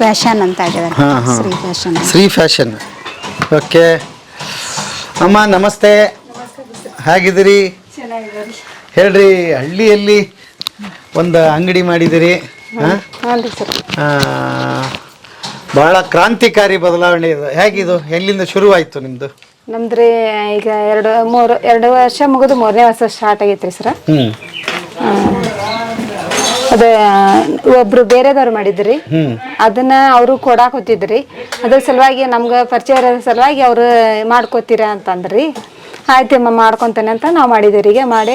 Speaker 5: ಫ್ಯಾಷನ್ ಅಂತ ಆಗಿದ್ದಾರೆ
Speaker 2: ಹಾ, ಹಾ.
Speaker 5: Shri fashion.
Speaker 2: Shri fashion. Okay. ಅಮ್ಮ ನಮಸ್ತೆ. ಹೇಗಿದ್ದೀರಿ? ಹೇಳ್ರಿ ಹಳ್ಳಿಯಲ್ಲಿ ಒಂದು ಅಂಗಡಿ ಮಾಡಿದಿರಿ ಹಾಂ? ಬಹಳ ಕ್ರಾಂತಿಕಾರಿ ಬದಲಾವಣೆ ಇದು. ಹೇಗಿದು? ಎಲ್ಲಿಂದ ಶುರುವಾಯಿತು ನಿಮ್ಮದು
Speaker 3: ನಮ್ದ್ರಿ ಈಗ ಎರಡು ಮೂರು ಎರಡು ವರ್ಷ ಮುಗಿದು ಮೂರನೇ ವರ್ಷ ಸ್ಟಾರ್ಟ್ ಆಗೈತ್ರಿ ಸರ್.
Speaker 2: ಹ್ಞೂ
Speaker 3: ಅದ ಒಬ್ರು ಬೇರೆದವ್ರು ಮಾಡಿದ್ರಿ. ಅದನ್ನ ಅವರು ಕೊಡಾಕ್ ಹೊತ್ತಿದ್ರಿ. ಅದ್ರ ಸಲುವಾಗಿ ನಮ್ಗ ಪರಿಚಯ ಇರೋ ಸಲುವಾಗಿ ಅವ್ರು ಮಾಡ್ಕೋತೀರಾ ಅಂತಂದ್ರಿ. ಆಯ್ತಮ್ಮ ಮಾಡ್ಕೊಂತೇನೆ ಅಂತ ನಾವು ಮಾಡಿದಿರಿ ಈಗ ಮಾಡಿ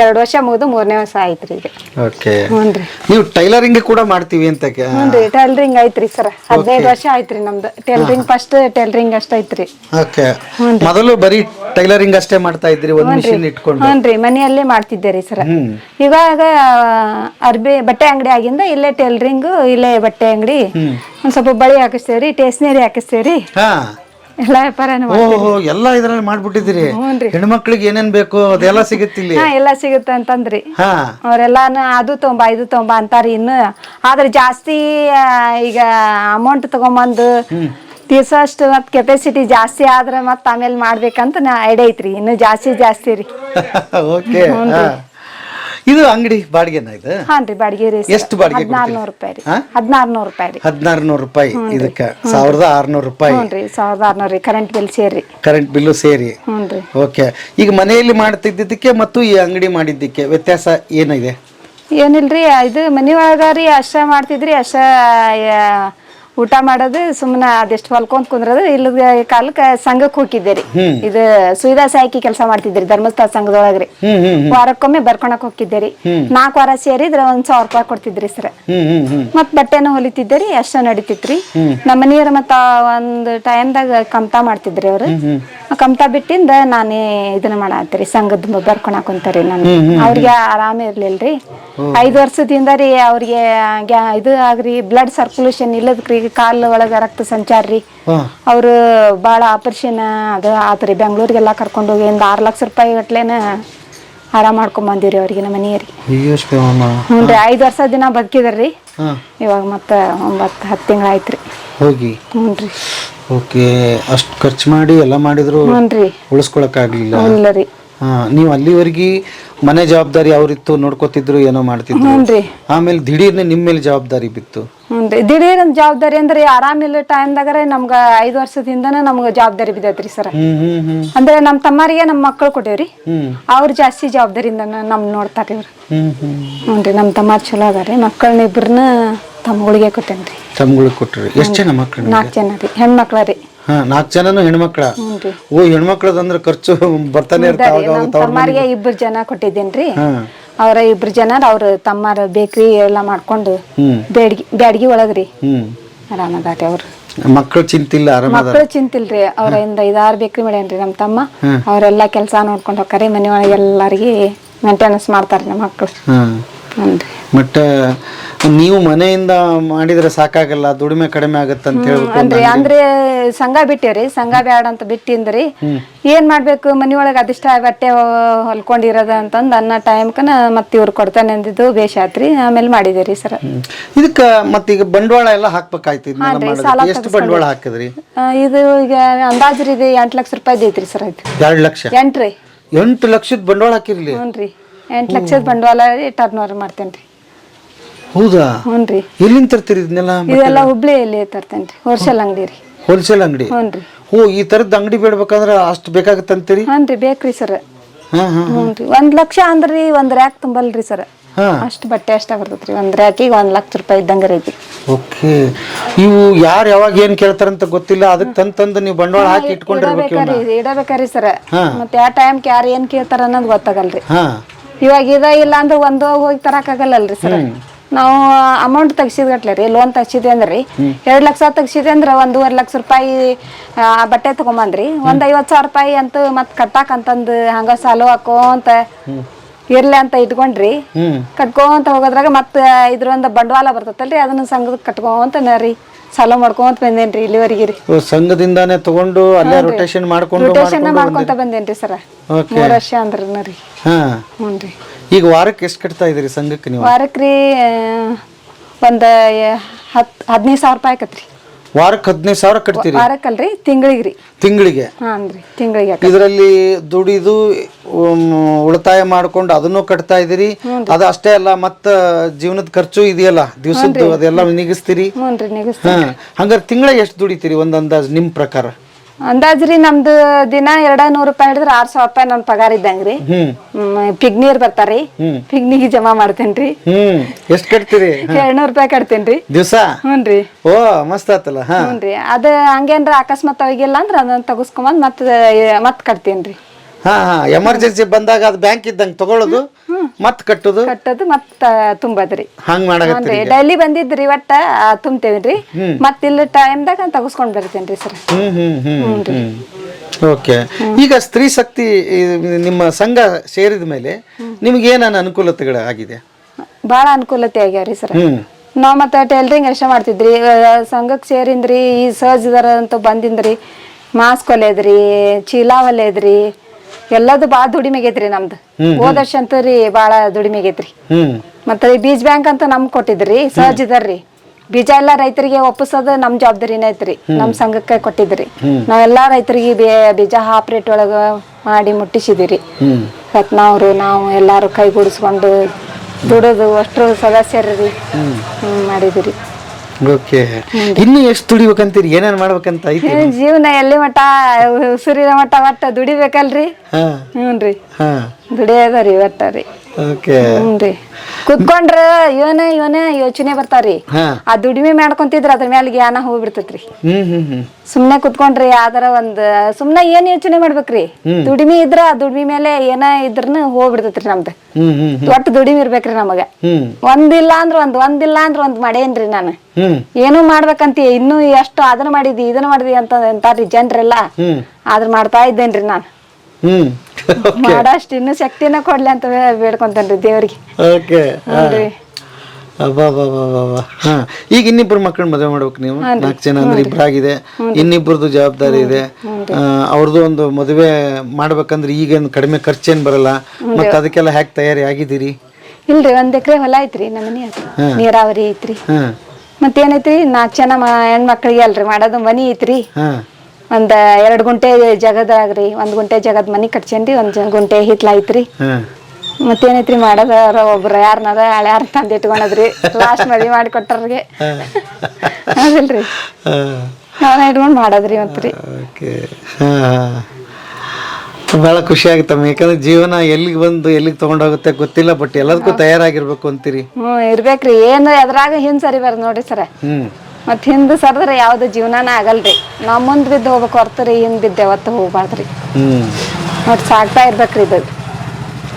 Speaker 3: ಎರಡು ವರ್ಷ ಮುಗಿದು ಮೂರನೇ ವರ್ಷ ಆಯ್ತ್ರಿ ಈಗ
Speaker 2: ಓಕೆ
Speaker 3: ಹ್ಞೂನ್ರಿ
Speaker 2: ನೀವು ಟೈಲರಿಂಗ್ ಕೂಡ ಮಾಡ್ತೀವಿ ಅಂತ
Speaker 3: ಹ್ಞೂನ್ರಿ ಟೈಲರಿಂಗ್ ಐತ್ರಿ ಸರ್. ಹದಿನೈದು ವರ್ಷ ಆಯ್ತ್ರಿ ನಮ್ದು. ಟೈಲರಿಂಗ್ ಫಸ್ಟ್ ಟೈಲರಿಂಗ್ ಅಷ್ಟೇ ಐತ್ರಿ
Speaker 2: ಓಕೆ ಮೊದಲು ಬರೀ ಟೈಲರಿಂಗ್ ಅಷ್ಟೇ ಮಾಡ್ತಾ ಇದ್ರಿ ಒಂದು ಮಿಷಿನ್ ಇಟ್ಕೊಂಡು?
Speaker 3: ಹ್ಞೂನ್ರಿ ಮನೆಯಲ್ಲೇ ಮಾಡ್ತಿದ್ದೆ ರೀ ಸರ್. ಇವಾಗ ಅರ್ಬಿ ಬಟ್ಟೆ ಅಂಗಡಿ ಆಗಿಂದ ಇಲ್ಲೇ ಟೈಲರಿಂಗ್ ಇಲ್ಲೇ ಬಟ್ಟೆ ಅಂಗಡಿ. ಒಂದ್ ಸ್ವಲ್ಪ ಬಳಿ ಹಾಕಿಸ್ತೇವ್ರಿ ಟೇಸ್ನರಿ ಹಾಕಿಸ್ತೇವ್ರಿ
Speaker 2: ಹಾ.
Speaker 3: ಎಲ್ಲ ವ್ಯಾಪಾರನೂ ಮಾಡ್-
Speaker 2: ಓಹೋ ಎಲ್ಲ ಇದ್ರಲ್ಲಿ ಮಾಡ್ಬಿಟ್ಟಿದ್ದೀರಿ. ಹೆಣ್ಮಕ್ಳಿಗೆ ಏನೇನ್ ಬೇಕು ಅದೆಲ್ಲ ಸಿಗುತ್ತಿಲ್ಲ?
Speaker 3: ಹಾ ಎಲ್ಲ ಸಿಗುತ್ತೆ ಅಂತಂದ್ರಿ.
Speaker 2: ಹಾ.
Speaker 3: ಅವರೆಲ್ಲಾನು ಅದು ತೊಂಬ ಇದು ತೊಂಬ ಅಂತಾರಿ ಇನ್ನು. ಆದ್ರೆ ಜಾಸ್ತಿ ಆ, ಈಗ ಅಮೌಂಟ್ ತಗೊಂಬಂದು ತೀರ್ಸೋಷ್ಟು ಮತ್ ಕೆಪಾಸಿಟಿ ಜಾಸ್ತಿ ಆದ್ರೆ ಮತ್ತೆ ಆಮೇಲೆ ಮಾಡ್ಬೇಕಂತ ನಾ ಐಡಿಯಾ ಐತ್ರಿ. ಇನ್ನು ಜಾಸ್ತಿ ಜಾಸ್ತಿ ರೀ.
Speaker 2: ಓಕೆ ಇದು ಅಂಗಡಿ ಬಾಡಿಗೆನ ಇದು?
Speaker 3: ಹಾನ್ ಬಾಡಿಗೆ ರೀ
Speaker 2: ಎಷ್ಟು ಬಾಡಿಗೆ
Speaker 3: ಹದಿನಾರು ನೂರು ರೂಪಾಯಿ ರೀ. ರೂಪಾಯಿ ರೀ.
Speaker 2: ರೂಪಾಯಿ ಇದಕ್ಕೆ. ಸಾವಿರದ ಆರ್ನೂರು ರೂಪಾಯಿ.
Speaker 3: ಸಾವಿರದ ಆರ್ನೂರು ರೀ. ಕರೆಂಟ್ ಬಿಲ್ ಸೇರಿ.
Speaker 2: ಕರೆಂಟ್ ಬಿಲ್ ಸೇರಿ. ಓಕೆ ಈಗ ಮನೆಯಲ್ಲಿ ಮಾಡ್ತಿದ್ದಕ್ಕೆ ಮತ್ತು ಈ ಅಂಗಡಿ ಮಾಡಿದ್ದಕ್ಕೆ ವ್ಯತ್ಯಾಸ ಏನಿದೆ?
Speaker 3: ಏನಿಲ್ರಿ ಇದು ಮನಿ ಒಳಗ ರೀ ಅಷ್ಟ ಮಾಡ್ತಿದ್ರಿ ಅಷ್ಟ ಊಟ ಮಾಡೋದು ಸುಮ್ಮನೆ ಅದೆಷ್ಟು ಹೊಲ್ಕೊಂತ ಕುಂದ್ರದು ಇಲ್ಲದ ಕಾಲಕ್ಕೆ ಸಂಘಕ್ಕೆ ಹೋಗಿದ್ದೆ ರೀ ಇದು ಸಾಯ್ಕಿ ಕೆಲಸ ಮಾಡ್ತಿದ್ರಿ ಧರ್ಮಸ್ಥಳ ಸಂಘದೊಳಗ್ರಿ. ವಾರಕ್ಕೊಮ್ಮೆ ಬರ್ಕೊಳಕ್ ಹೋಗಿದ್ದೆ ರೀ ನಾಲ್ಕು ವಾರ ಸೇರಿದ್ರೆ ಒಂದ್ ಸಾವಿರ ರೂಪಾಯಿ ಕೊಡ್ತಿದ್ರಿ ಸರ್. ಮತ್ ಬಟ್ಟೆನ ಹೊಲಿತಿದ್ದೆ ರೀ ಅಷ್ಟ ನಡೀತಿತ್ರಿ. ನಮ್ಮ ಮನೆಯವ್ರ ಮತ್ತ ಒಂದ್ ಟೈಮ್ದಾಗ ಕಮ್ತಾ ಮಾಡ್ತಿದ್ರಿ ಅವ್ರು. ಕಮ್ತಾ ಬಿಟ್ಟಿಂದ ನಾನೇ ಇದನ್ನ ಮಾಡತ್ತೀರಿ ಸಂಘದ ಬರ್ಕೊಳಕ್ ಕುಂತಾರಿ ನಾನು. ಅವ್ರಿಗೆ ಆರಾಮ ಇರ್ಲಿಲ್ರಿ. ಐದ್ ವರ್ಷದಿಂದ ರೀ ಅವ್ರಿಗೆ ಇದು ಆಗ್ರಿ ಬ್ಲಡ್ ಸರ್ಕ್ಯುಲೇಷನ್ ಇಲ್ಲದ್ರಿ. ಕಾಲ್ ಒಳಗ ರಕ್ತ ಸಂಚಾರ ರೀ. ಅವ್ರು ಭಾಳ ಆಪರೇಷನ್ ಅದು ಆತ್ರಿ ಬೆಂಗಳೂರಿಗೆಲ್ಲ ಕರ್ಕೊಂಡು ಹೋಗಿ ಒಂದು ಆರು ಲಕ್ಷ ರೂಪಾಯಿ ಗಟ್ಲೆನ ಆರಾಮ್ ಮಾಡ್ಕೊಂಡ್ ಬಂದಿವ್ರಿ ಅವ್ರಿಗೆ ನಮ್ಮ ಮನೆಯವ್ರಿಗೆ. ಹ್ಞೂ ರೀ ಐದು ವರ್ಷ ದಿನ ಬದುಕಿದಾರ್ರಿ ಇವಾಗ ಮತ್ತೆ ಒಂಬತ್ತು ಹತ್ತು ತಿಂಗಳು ಆಯ್ತ್ರಿ ರೀ.
Speaker 2: ಹೋಗಿ.
Speaker 3: ಹ್ಞೂ ರೀ.
Speaker 2: ಓಕೆ ಅಷ್ಟು ಖರ್ಚು ಮಾಡಿ ಎಲ್ಲ ಮಾಡಿದ್ರು
Speaker 3: ಹ್ಞೂ ರೀ.
Speaker 2: ಉಳಿಸ್ಕೊಳಕ್ಕಾಗ್ಲಿಲ್ಲ
Speaker 3: ಇಲ್ಲ ರೀ.
Speaker 2: ಹಾ ನೀವು ಅಲ್ಲಿವರೆಗೆ ಮನೆ ಜವಾಬ್ದಾರಿ ಅವರಿತ್ತು ನೋಡ್ಕೋತಿದ್ರು ಏನೋ ಮಾಡ್ತಿದ್ರು. ಆಮೇಲೆ ದಿಢೀರ್ನೆ ನಿಮ್ಮ ಮೇಲೆ ಜವಾಬ್ದಾರಿ ಬಿತ್ತು.
Speaker 3: ದಿಢೀರ್ ಜವಾಬ್ದಾರಿ ಅಂದ್ರೆ ಆರಾಮಿಲ್ಲ ಟೈಮ್ದಾಗರೆ ನಮ್ಗ ಐದು ವರ್ಷದಿಂದನೇ ನಮ್ಗ ಜವಾಬ್ದಾರಿ ಬಿದ್ದೈತ್ರಿ ಸರ್.
Speaker 2: ಹ್ಮ್ ಹ್ಮ್ ಹ್ಮ್.
Speaker 3: ಅಂದ್ರೆ ನಮ್ಮ ತಮ್ಮರಿಗೆ ನಮ್ಮ ಮಕ್ಕಳು ಕೊಟ್ಟೇವ್ರಿ
Speaker 2: ಹ್ಮ್.
Speaker 3: ಅವ್ರು ಜಾಸ್ತಿ ಜವಾಬ್ದಾರಿಯಿಂದ ನಮ್ ನೋಡ್ತಾರ್ರಿ ಇವ್ರು
Speaker 2: ಹ್ಮ್ ಹ್ಮ್.
Speaker 3: ನಮ್ಮ ತಮ್ಮ ಚಲೋ ಅದಾರಿ ಮಕ್ಕಳನ್ನ ಇಬ್ಬರನ್ನ ತಮ್ಮಗಳಿಗೆ ಕೊಟ್ಟೇನ್ರಿ.
Speaker 2: ತಮ್ಗಳಿಗೆ ಕೊಟ್ಟರು ಎಷ್ಟು ಜನ ಮಕ್ಕಳು
Speaker 3: ನಾಲ್ಕು ಜನ ರೀ. ಹೆಣ್ಮಕ್ಳ ರೀ.
Speaker 2: ಹಾ ನಾಲ್ಕು ಜನನು ಹೆಣ್ಮಕ್ಳ.
Speaker 3: ಓ ರೀ.
Speaker 2: ಓ ಹೆಣ್ಮಕ್ಳದಂದ್ರೆ ಖರ್ಚು ಬರ್ತಾನೆ ಇರ್ತಾವ
Speaker 3: ತಮ್ಮರಿಗೆ ಇಬ್ಬರು ಜನ ಕೊಟ್ಟಿದ್ದೇನ್ರಿ ಅವರ ಇಬ್ರು ಜನ ಅವ್ರ ತಮ್ಮರ ಬೇಕ್ರಿ ಎಲ್ಲ ಮಾಡ್ಕೊಂಡು
Speaker 2: ಹ್ಮ್.
Speaker 3: ಬ್ಯಾಡ್ಗಿ ಬ್ಯಾಡ್ಗಿ ಒಳಗ್ರಿ
Speaker 2: ಹ್ಮ್.
Speaker 3: ಆರಾಮದಾರಿ ಅವ್ರು.
Speaker 2: ಮಕ್ಕಳು ಚಿಂತಿಲ್ಲ ಆರಾಮ
Speaker 3: ಮಕ್ಕಳು ಚಿಂತಿಲ್ರಿ ಅವ್ರ ಇಂದ ಐದಾರು ಬೇಕ್ರಿ ಮಾಡ್ಯಾನ್ರಿ ನಮ್ಮ ತಮ್ಮ. ಅವರೆಲ್ಲ ಕೆಲಸ ನೋಡ್ಕೊಂಡು ಹೋಗ್ತಾರೆ ಮನೆ ಒಳಗೆ ಎಲ್ಲರಿಗೆ ಮೇಂಟೆನೆನ್ಸ್ ಮಾಡ್ತಾರೆ ನಮ್ಮ ಮಕ್ಕಳು
Speaker 2: ಹಾ
Speaker 3: ಹ್ಞೂ
Speaker 2: ಬಟ್ ನೀವು ಮನೆಯಿಂದ ಮಾಡಿದ್ರೆ ಸಾಕಾಗಲ್ಲ ದುಡಿಮೆ ಕಡಿಮೆ ಆಗುತ್ತೆ ಅಂತ ಹೇಳ್ಬಿಟ್ಟು
Speaker 3: ಅಂದ್ರೆ ಅಂದ್ರೆ ಸಂಘ ಬಿಟ್ಟೇವ್ರಿ ಸಂಘ ಬ್ಯಾಡ ಅಂತ ಬಿಟ್ಟಿಂದ್ರಿ ಏನ್ ಮಾಡ್ಬೇಕು? ಮನಿ ಒಳಗ ಅದಿಷ್ಟ ಬಟ್ಟೆ ಹೊಲ್ಕೊಂಡಿರೋದ ಅಂತಂದ್ ಅನ್ನ ಟೈಮ್ಕನ ಮತ್ತೆ ಇವ್ರು ಕೊಡ್ತಾನೆ ಅಂದಿದ್ದು ಬೇಷಾತ್ರಿ ಆತ್ರಿ ಆಮೇಲೆ ಮಾಡಿದೇರಿ ಸರ್.
Speaker 2: ಇದಕ್ಕ ಮತ್ತೀಗ ಬಂಡವಾಳ ಎಲ್ಲ ಹಾಕ್ಬೇಕಾಯ್ತು ಎಷ್ಟು ಬಂಡವಾಳ ಹಾಕಿದ್ರಿ?
Speaker 3: ಇದು ಈಗ ಅಂದಾಜು ಇದು ಎಂಟ್ ಲಕ್ಷ ರೂಪಾಯಿ ಐತ್ರಿ ಸರ್ ಐತಿ
Speaker 2: ಎರಡು ಲಕ್ಷ?
Speaker 3: ಎಂಟ್ರಿ.
Speaker 2: ಎಂಟು ಲಕ್ಷದ ಬಂಡವಾಳ ಹಾಕಿರ್ಲಿ?
Speaker 3: ರೀ ಎಂಟ್ ಲಕ್ಷದ ಬಂಡವಾಳ ಟರ್ನ್ ಓವರ್ ಮಾಡ್ತೇನ್ರಿ.
Speaker 2: ಹೌದಾ?
Speaker 3: ಹ್ಞೂನ್ರಿ
Speaker 2: ಎಲ್ಲಿಂದ ತರ್ತೀರಿ ಇದನ್ನೆಲ್ಲ
Speaker 3: ಇದೆಲ್ಲ ಹುಬ್ಳಿಯಲ್ಲಿ ತರ್ತೇನ್ರಿ ಹೋಲ್ಸೇಲ್ ಅಂಗಡಿ ರೀ
Speaker 2: ಹೋಲ್ಸೇಲ್ ಅಂಗಡಿ?
Speaker 3: ಹ್ಞೂನ್ರಿ
Speaker 2: ಓ ಈ ತರದ್ ಅಂಗಡಿ ಬೇಡ್ಬೇಕಂದ್ರ ಅಷ್ಟು ಬೇಕಾಗತ್ತಂತೀರಿ
Speaker 3: ಹ್ಞೂನ್ರಿ ಬೇಕ್ರಿ ಸರ್.
Speaker 2: ಹಾ ಹಾ
Speaker 3: ಹ್ಞೂನ್ರಿ ಒಂದ್ ಲಕ್ಷ ಅಂದ್ರಿ ಒಂದ್ ರ್ಯಾಕ್ ತುಂಬಲ್ರಿ ಸರ್.
Speaker 2: ಹಾ.
Speaker 3: ಅಷ್ಟು ಬಟ್ಟೆ ಅಷ್ಟ ಬರ್ತೈತ್ರಿ ಒಂದ್ ರ್ಯಾಕಿಗೆ ಒಂದ್ ಲಕ್ಷ ರೂಪಾಯಿ ಇದ್ದಂಗ ಐತಿ
Speaker 2: ಓಕೆ. ಇವು ಯಾರು ಯಾವಾಗ ಏನ್ ಕೇಳ್ತಾರಂತ ಗೊತ್ತಿಲ್ಲ ಅದಕ್ಕೆ ತಂದ್ ತಂದು ನೀವು ಬಂಡವಾಳ ಹಾಕಿ ಇಟ್ಕೊಂಡಿರ್ಬೇಕು.
Speaker 3: ಇಡಬೇಕ್ರಿ ಇಡಬೇಕ್ರಿ ಸರ್.
Speaker 2: ಹಾ.
Speaker 3: ಮತ್ತೆ ಯಾವ ಟೈಮ್ಗೆ ಯಾರು ಏನ್ ಕೇಳ್ತಾರ ಅನ್ನೋದು ಗೊತ್ತಾಗಲ್ರಿ.
Speaker 2: ಹಾ.
Speaker 3: ಇವಾಗ ಇದ ಇಲ್ಲ ಅಂದ್ರೆ ಒಂದು ಹೋಗಿ ತರಕಾಗಲ್ಲಲ್ರಿ ಸರ್. ನಾವು ಅಮೌಂಟ್ ತೆಗ್ಸಿದ್ಗಟ್ಲೆ ರೀ ಲೋನ್ ತೆಗ್ಸಿದ್ವಿ ಅಂದ್ರಿ. ಎರಡ್ ಲಕ್ಷ ತೆಗ್ಸಿದ್ವಿ ಅಂದ್ರೆ ಒಂದೂವರೆ ಲಕ್ಷ ರೂಪಾಯಿ ಆ, ಬಟ್ಟೆ ತಗೊಂಬಂದ್ರಿ. ಒಂದ್ ಐವತ್ ಸಾವಿರ ರೂಪಾಯಿ ಅಂತ ಮತ್ ಕಟ್ಟಾಕ್ ಅಂತಂದ್ ಹಂಗ ಸಾಲು ಹಾಕೋಂತ ಇರ್ಲಿ ಅಂತ ಇಟ್ಕೊಂಡ್ರಿ. ಕಟ್ಕೊಂತ ಹೋಗೋದ್ರಾಗ ಮತ್ತ ಇದ್ರ ಒಂದ್ ಬಂಡವಾಳ ಬರ್ತೈತಲ್ರಿ ಅದನ್ನ ಸಂಘದ ಕಟ್ಕೊಂತ ರೀ ಸಾಲ ಮಾಡ್ಕೊಂತ ಬಂದೇನ್ರಿ ಇಲ್ಲಿವರೆಗೆ ರೀ.
Speaker 2: ಓ, ಸಂಘದಿಂದಾನೇ ತಗೊಂಡು ಅಲ್ಲೇ ರೊಟೇಷನ್ ಮಾಡ್ಕೊಂಡು
Speaker 3: ರೊಟೇಷನ್ ಮಾಡ್ಕೊಂತ ಬಂದೇನ್ರಿ ಸರ್.
Speaker 2: ಓಕೆ
Speaker 3: ಮೂರ್ ವರ್ಷ ಅಂದ್ರ ರೀ.
Speaker 2: ಹಾ.
Speaker 3: ಹ್ಞೂ ರೀ
Speaker 2: ಈಗ ವಾರಕ್ಕೆ ಎಷ್ಟು ಕಟ್ತಾ ಇದೀರಿ ಸಂಘಕ್ಕೆ ನೀವು?
Speaker 3: ವಾರಕ್ಕೆ ರೀ ಒಂದು ಹತ್ತು ಹದಿನೈದು ಸಾವಿರ ರೂಪಾಯಿ ಆಕತ್ರಿ.
Speaker 2: ವಾರಕ್ಕೆ ಹದಿನೈದು ಸಾವಿರ ಕಟ್ತೀರಿ?
Speaker 3: ವಾರಕ್ಕಲ್ರಿ ತಿಂಗಳಿಗೆ ರೀ
Speaker 2: ತಿಂಗಳಿಗೆ?
Speaker 3: ಹಾಂ ರೀ ತಿಂಗಳಿಗೆ
Speaker 2: ಇದರಲ್ಲಿ ದುಡಿದು ಉಮ್, ಉಳಿತಾಯ ಮಾಡ್ಕೊಂಡು ಅದನ್ನು ಕಟ್ತಾ ಇದೀರಿ. ಅದು ಅಷ್ಟೇ ಅಲ್ಲ ಮತ್ತ ಜೀವನದ ಖರ್ಚು ಇದೆಯಲ್ಲ ದಿವಸದ್ದು ಅದೆಲ್ಲ ನಿಗಿಸ್ತೀರಿ?
Speaker 3: ಹ್ಞೂ ರೀ ನಿಗಿಸ್
Speaker 2: ಹಾ. ಹಂಗಾರೆ ತಿಂಗಳ ಎಷ್ಟು ದುಡಿತೀರಿ ಒಂದ್ ಅಂದಾಜ್ ನಿಮ್ ಪ್ರಕಾರ?
Speaker 3: ಅಂದಾಜ್ರಿ ನಮ್ದು ದಿನ ಎರಡ ನೂರು ರೂಪಾಯಿ ಹಿಡಿದ್ರೆ ಆರ್ ಸಾವಿರ ರೂಪಾಯಿ ನನ್ ಪಗಾರ ಇದ್ದಂಗ್ರಿ
Speaker 2: ಹ್ಮ್.
Speaker 3: ಪಿಗ್ನೀರ್ ಬರ್ತಾರಿ ಪಿಗ್ನಿಗೆ ಜಮಾ ಮಾಡ್ತೇನ್ರಿ
Speaker 2: ಹ್ಮ್. ಎಷ್ಟ್ ಕಟ್ತೀರಿ?
Speaker 3: ಎರಡ್ನೂರ್ ರೂಪಾಯಿ ಕಟ್ತೇನ್ರಿ
Speaker 2: ದಿವಸ?
Speaker 3: ಹ್ಞೂನ್ರಿ
Speaker 2: ಓ ಮಸ್ತ್ ಆತಲ್ಲ ಹಾ.
Speaker 3: ಹ್ಞೂನ್ರಿ ಅದ ಹಂಗೇನ್ರ ಅಕಸ್ಮಾತ್ ಅವಾಗಿಲ್ಲ ಅಂದ್ರ ಅದನ್ನ ತಗಸ್ಕೊಂಬಂದ್ ಮತ್ತೆ ಮತ್ ಕಟ್ತೇನ್ರಿ
Speaker 2: ಹಾ ಹಾ ಎಮರ್ಜೆನ್ಸಿ ಬಂದಾಗ ಅದು ಬ್ಯಾಂಕ್ ಇದ್ದಂಗೆ ತಗೊಳ್ಳೋದು ಮತ್ತೆ ಕಟ್ಟೋದು.
Speaker 3: ಕಟ್ಟೋದು ಮತ್ತೆ ತುಂಬದ್ರಿ
Speaker 2: ಹಂಗ್ ಮಾಡಕತ್ತೀರಿ
Speaker 3: ಹ್ಞೂನ್ರಿ ಡೈಲಿ ಬಂದಿದ್ರಿ ಒಟ್ಟ ಆ, ಮತ್ತೆ ಇಲ್ಲ ಟೈಮ್ ಟೈಮ್ದಾಗ ತಗಸ್ಕೊಂಡ್ ಬರ್ತೇನ್ರಿ ಸರ್.
Speaker 2: ಹ್ಮ್ ಹ್ಮ್ ಹ್ಮ್ ಹ್ಮ್ ಓಕೆ. ಈಗ ಸ್ತ್ರೀ ಶಕ್ತಿ ಈ ನಿಮ್ಮ ಸಂಘ ಸೇರಿದ ಮೇಲೆ ನಿಮ್ಗೆ ಏನಾನ ಅನುಕೂಲತೆಗಳು ಆಗಿದೆ?
Speaker 3: ಬಹಳ ಅನುಕೂಲತೆ ಆಗ್ಯಾವ್ರಿ ಸರ್.
Speaker 2: ಹ್ಮ್.
Speaker 3: ನಾವ್ ಮತ್ತೆ ಟೈಲರಿಂಗ್ ಅಷ್ಟೇ ಮಾಡ್ತಿದ್ರಿ. ಸಂಘಕ್ಕೆ ಸೇರಿಂದ್ರಿ ಈ ಸಹಜದಾರ ಅಂತ ಬಂದಿಂದ್ರಿ. ಮಾಸ್ಕ್ ಒಲೆದ್ರಿ ಚೀಲ ಹೊಲಿಯದ್ರಿ ಎಲ್ಲದು ದುಡಿಮೆ ದುಡಿಮೆಗೈತ್ರಿ ನಮ್ದು. ಹೋದ ವರ್ಷ ಅಂತೂ ರೀ ಭಾಳ ದುಡಿಮೆಗೈತ್ರಿ ಮತ್ತ ಬೀಜ ಬ್ಯಾಂಕ್ ಅಂತ ನಮ್ ಕೊಟ್ಟಿದ್ರಿ ಸಹಜದರ್ರಿ ಬೀಜ ಎಲ್ಲಾ ರೈತರಿಗೆ ಒಪ್ಪಿಸೋದು ನಮ್ ಜವಾಬ್ದಾರಿನೇ ಐತ್ರಿ ನಮ್ ಸಂಘಕ್ಕೆ ಕೊಟ್ಟಿದ್ರಿ. ನಾವೆಲ್ಲಾ ರೈತರಿಗೆ ಬೇ- ಬೀಜ ಹಾಫ್ ರೇಟ್ ಒಳಗ ಮಾಡಿ ಮುಟ್ಟಿಸಿದಿರಿ. ಮತ್ ನಾವು ಎಲ್ಲಾರು ಕೈಗೂಡಿಸ್ಕೊಂಡು ದುಡೋದು ಅಷ್ಟು ಸದಸ್ಯರ್ರಿ. ಮಾಡಿದಿರಿ.
Speaker 2: ಓಕೆ. ಇನ್ನು ಎಷ್ಟು ದುಡಿಬೇಕಂತೀರಿ? ಏನೇನ್ ಮಾಡ್ಬೇಕಂತ ಐತಿ
Speaker 3: ಜೀವನ ಎಲ್ಲಿ ಮಟ ಉಸಿರಿನ ಮಟ ಒಟ್ಟ ದುಡಿಬೇಕಲ್ರಿ?
Speaker 2: ಹಾ.
Speaker 3: ಹ್ಞೂನ್ರಿ.
Speaker 2: ಹಾ.
Speaker 3: ದುಡಿಯೋದರಿ ಒಟ್ಟ ರೀ.
Speaker 2: ಓಕೆ.
Speaker 3: ಹ್ಞೂನ್ರಿ ಕುತ್ಕೊಂಡ್ರ ಇವನ ಇವನ ಯೋಚನೆ ಬರ್ತಾವ್ರಿ
Speaker 2: ಹಾ.
Speaker 3: ಆ ದುಡಿಮೆ ಮಾಡ್ಕೊಂತಿದ್ರ ಅದ್ರ ಮೇಲೆ ಜ್ಞಾನ ಹೋಗ್ಬಿಡ್ತೈತ್ರಿ
Speaker 2: ಹ್ಮ್ ಹ್ಮ್ ಹ್ಮ್.
Speaker 3: ಸುಮ್ನೆ ಕುತ್ಕೊಂಡ್ರಿ ಯಾವ್ದಾರ ಒಂದ್ ಸುಮ್ನೆ ಏನ್ ಯೋಚನೆ ಮಾಡ್ಬೇಕ್ರಿ? ದುಡಿಮೆ ಇದ್ರ ಆ ದುಡಿಮೆ ಮೇಲೆ ಏನ ಇದ್ರನ ಹೋಗ್ಬಿಡ್ತೈತ್ರಿ ನಮ್ದು.
Speaker 2: ಹ್ಮ್ ಹ್ಮ್
Speaker 3: ಒಟ್ಟು ದುಡಿಮೆ ಇರ್ಬೇಕ್ರಿ ನಮಗ.
Speaker 2: ಹ್ಮ್.
Speaker 3: ಒಂದಿಲ್ಲ ಅಂದ್ರ ಒಂದ್ ಒಂದಿಲ್ಲ ಅಂದ್ರ ಒಂದ್ ಮಾಡೇನ್ರಿ ನಾನು.
Speaker 2: ಏನು
Speaker 3: ಏನೂ ಮಾಡ್ಬೇಕಂತ ಇನ್ನೂ ಎಷ್ಟು ಅದನ್ನ ಮಾಡಿದಿ ಇದನ್ನ ಮಾಡಿದಿ ಅಂತ ಅಂತಾರ್ರಿ ಜನರೆಲ್ಲ.
Speaker 2: ಹ್ಮ್.
Speaker 3: ಆದ್ರ ಮಾಡ್ತಾ ಇದ್ದೇನ್ರಿ ನಾನು.
Speaker 2: ಹ್ಮ್.
Speaker 3: ಮಾಡಷ್ಟು ಇನ್ನೂ ಶಕ್ತಿನ ಕೊಡ್ಲಿ ಅಂತ ಬೇಡ್ಕೊಂತೇನ್ರಿ ದೇವ್ರಿಗೆ.
Speaker 2: ಓಕೆ ಈಗ ಇನ್ನಿಬ್ರು ಮಕ್ಕಳ ಮದುವೆ ಮಾಡ್ಬೇಕು ನೀವು. ನಾಲ್ಕು ಜನ ಅಂದ್ರೆ ಇಬ್ಬರಾಗಿದೆ ಇನ್ನಿಬ್ರದ್ದು ಜವಾಬ್ದಾರಿ ಇದೆ. ಅವ್ರದ್ದು ಒಂದು ಮದುವೆ ಮಾಡ್ಬೇಕಂದ್ರೆ ಈಗೇನು ಕಡಿಮೆ ಖರ್ಚೇನು ಬರಲ್ಲ. ಮತ್ತೆ ಅದಕ್ಕೆಲ್ಲ ಹ್ಯಾಕ್ ತಯಾರಿ ಆಗಿದ್ದೀರಿ?
Speaker 3: ಇಲ್ರಿ ಒಂದ್ ಎಕರೆ ಹೊಲ ಐತ್ರಿ ನಮ್ಮನಿ ಐತ್ರಿ ನೀರಾವರಿ ಐತ್ರಿ. ಮತ್ತೇನೈತ್ರಿ ನಾಲ್ಕು ಜನ ಹೆಣ್ಮಕ್ಳಿಗೆ ಅಲ್ರಿ ಮಾಡೋದು ಮನಿ ಐತ್ರಿ. ಒಂದ್ ಎರಡ್ ಗುಂಟೆ ಜಗದಾಗ್ರಿ ಒಂದ್ ಗುಂಟೆ ಜಗದ್ ಮನಿ ಕಟ್ಸೇನ್ರಿ ಒಂದ್ ಜ- ಗುಂಟೆ ಹಿತ್ಲ ಐತ್ರಿ ಮತ್ತೇನೈತ್ರಿ ಮಾಡದ? ಒಬ್ರ ಯಾರನದ ಹಳ್ಯಾರ ತಂದ ಇಟ್ಕೊಂಡದ್ರಿ. ಲಾಸ್ಟ್ ಮದ್ವಿ ಮಾಡಿ ಕೊಟ್ಟರ್ಗೆ ಹೌದಿಲ್ರಿ? ನಾವ್ ಇಟ್ಕೊಂಡ್ ಮಾಡದ್ರಿ ಮತ್ರಿ.
Speaker 2: ಓಕೆ. ಹಾ ಭಾಳ ಖುಷಿ ಆಗುತ್ತಮ್ಮ ಯಾಕಂದ್ರೆ ಜೀವನ ಎಲ್ಲಿಗೆ ಬಂದು ಎಲ್ಲಿಗೆ ತಗೊಂಡೋಗುತ್ತೆ ಗೊತ್ತಿಲ್ಲ ಬಟ್ ಎಲ್ಲದಕ್ಕೂ ತಯಾರಾಗಿರ್ಬೇಕು ಅಂತೀರಿ.
Speaker 3: ಹ್ಞೂ ಇರ್ಬೇಕ್ರಿ. ಏನು ಅದ್ರಾಗ ಹಿಂದ್ ಸರಿಬಾರ್ದು ನೋಡ್ರಿ ಸರ.
Speaker 2: ಹ್ಮ್.
Speaker 3: ಮತ್ ಹಿಂದೆ ಸರ್ದ್ರ ಯಾವ್ದು ಜೀವನಾನ ಆಗಲ್ರಿ. ನಮ್ಮ ಮುಂದೆ ಬಿದ್ದು ಹೋಗ್ಬೇಕು ಹೊರ್ತರಿ ಹಿಂದ್ ಬಿದ್ದು ಯಾವತ್ತು ಹೋಗ್ಬಾರ್ದ್ರಿ.
Speaker 2: ಹ್ಮ್.
Speaker 3: ಒಟ್ ಸಾಕ್ತಾ ಇರ್ಬೇಕ್ರಿ ಇದು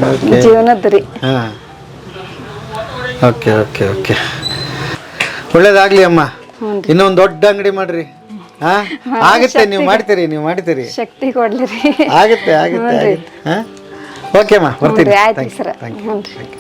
Speaker 2: ಓಕೆ
Speaker 3: ಜೀವನದ್ದು ರೀ.
Speaker 2: ಹಾ. ಓಕೆ ಓಕೆ ಓಕೆ ಒಳ್ಳೇದಾಗ್ಲಿ ಅಮ್ಮ. ಇನ್ನೊಂದು ದೊಡ್ಡ ಅಂಗಡಿ ಮಾಡ್ರಿ. ಹಾ? ಆಗುತ್ತೆ ನೀವು ಮಾಡ್ತೀರಿ ನೀವು ಮಾಡ್ತೀರಿ.
Speaker 3: ಶಕ್ತಿ ಕೊಡ್ಲಿ ರೀ.
Speaker 2: ಆಗುತ್ತೆ ಆಗುತ್ತೆ ಆಗುತ್ತೆ. ಹಾ? ಓಕೆ ಅಮ್ಮ ಬರ್ತೀನಿ
Speaker 3: ರೀ ಆಯ್ತು ಸರ್.
Speaker 2: ಥ್ಯಾಂಕ್
Speaker 3: ಹ್ಞೂ ರೀ
Speaker 2: you.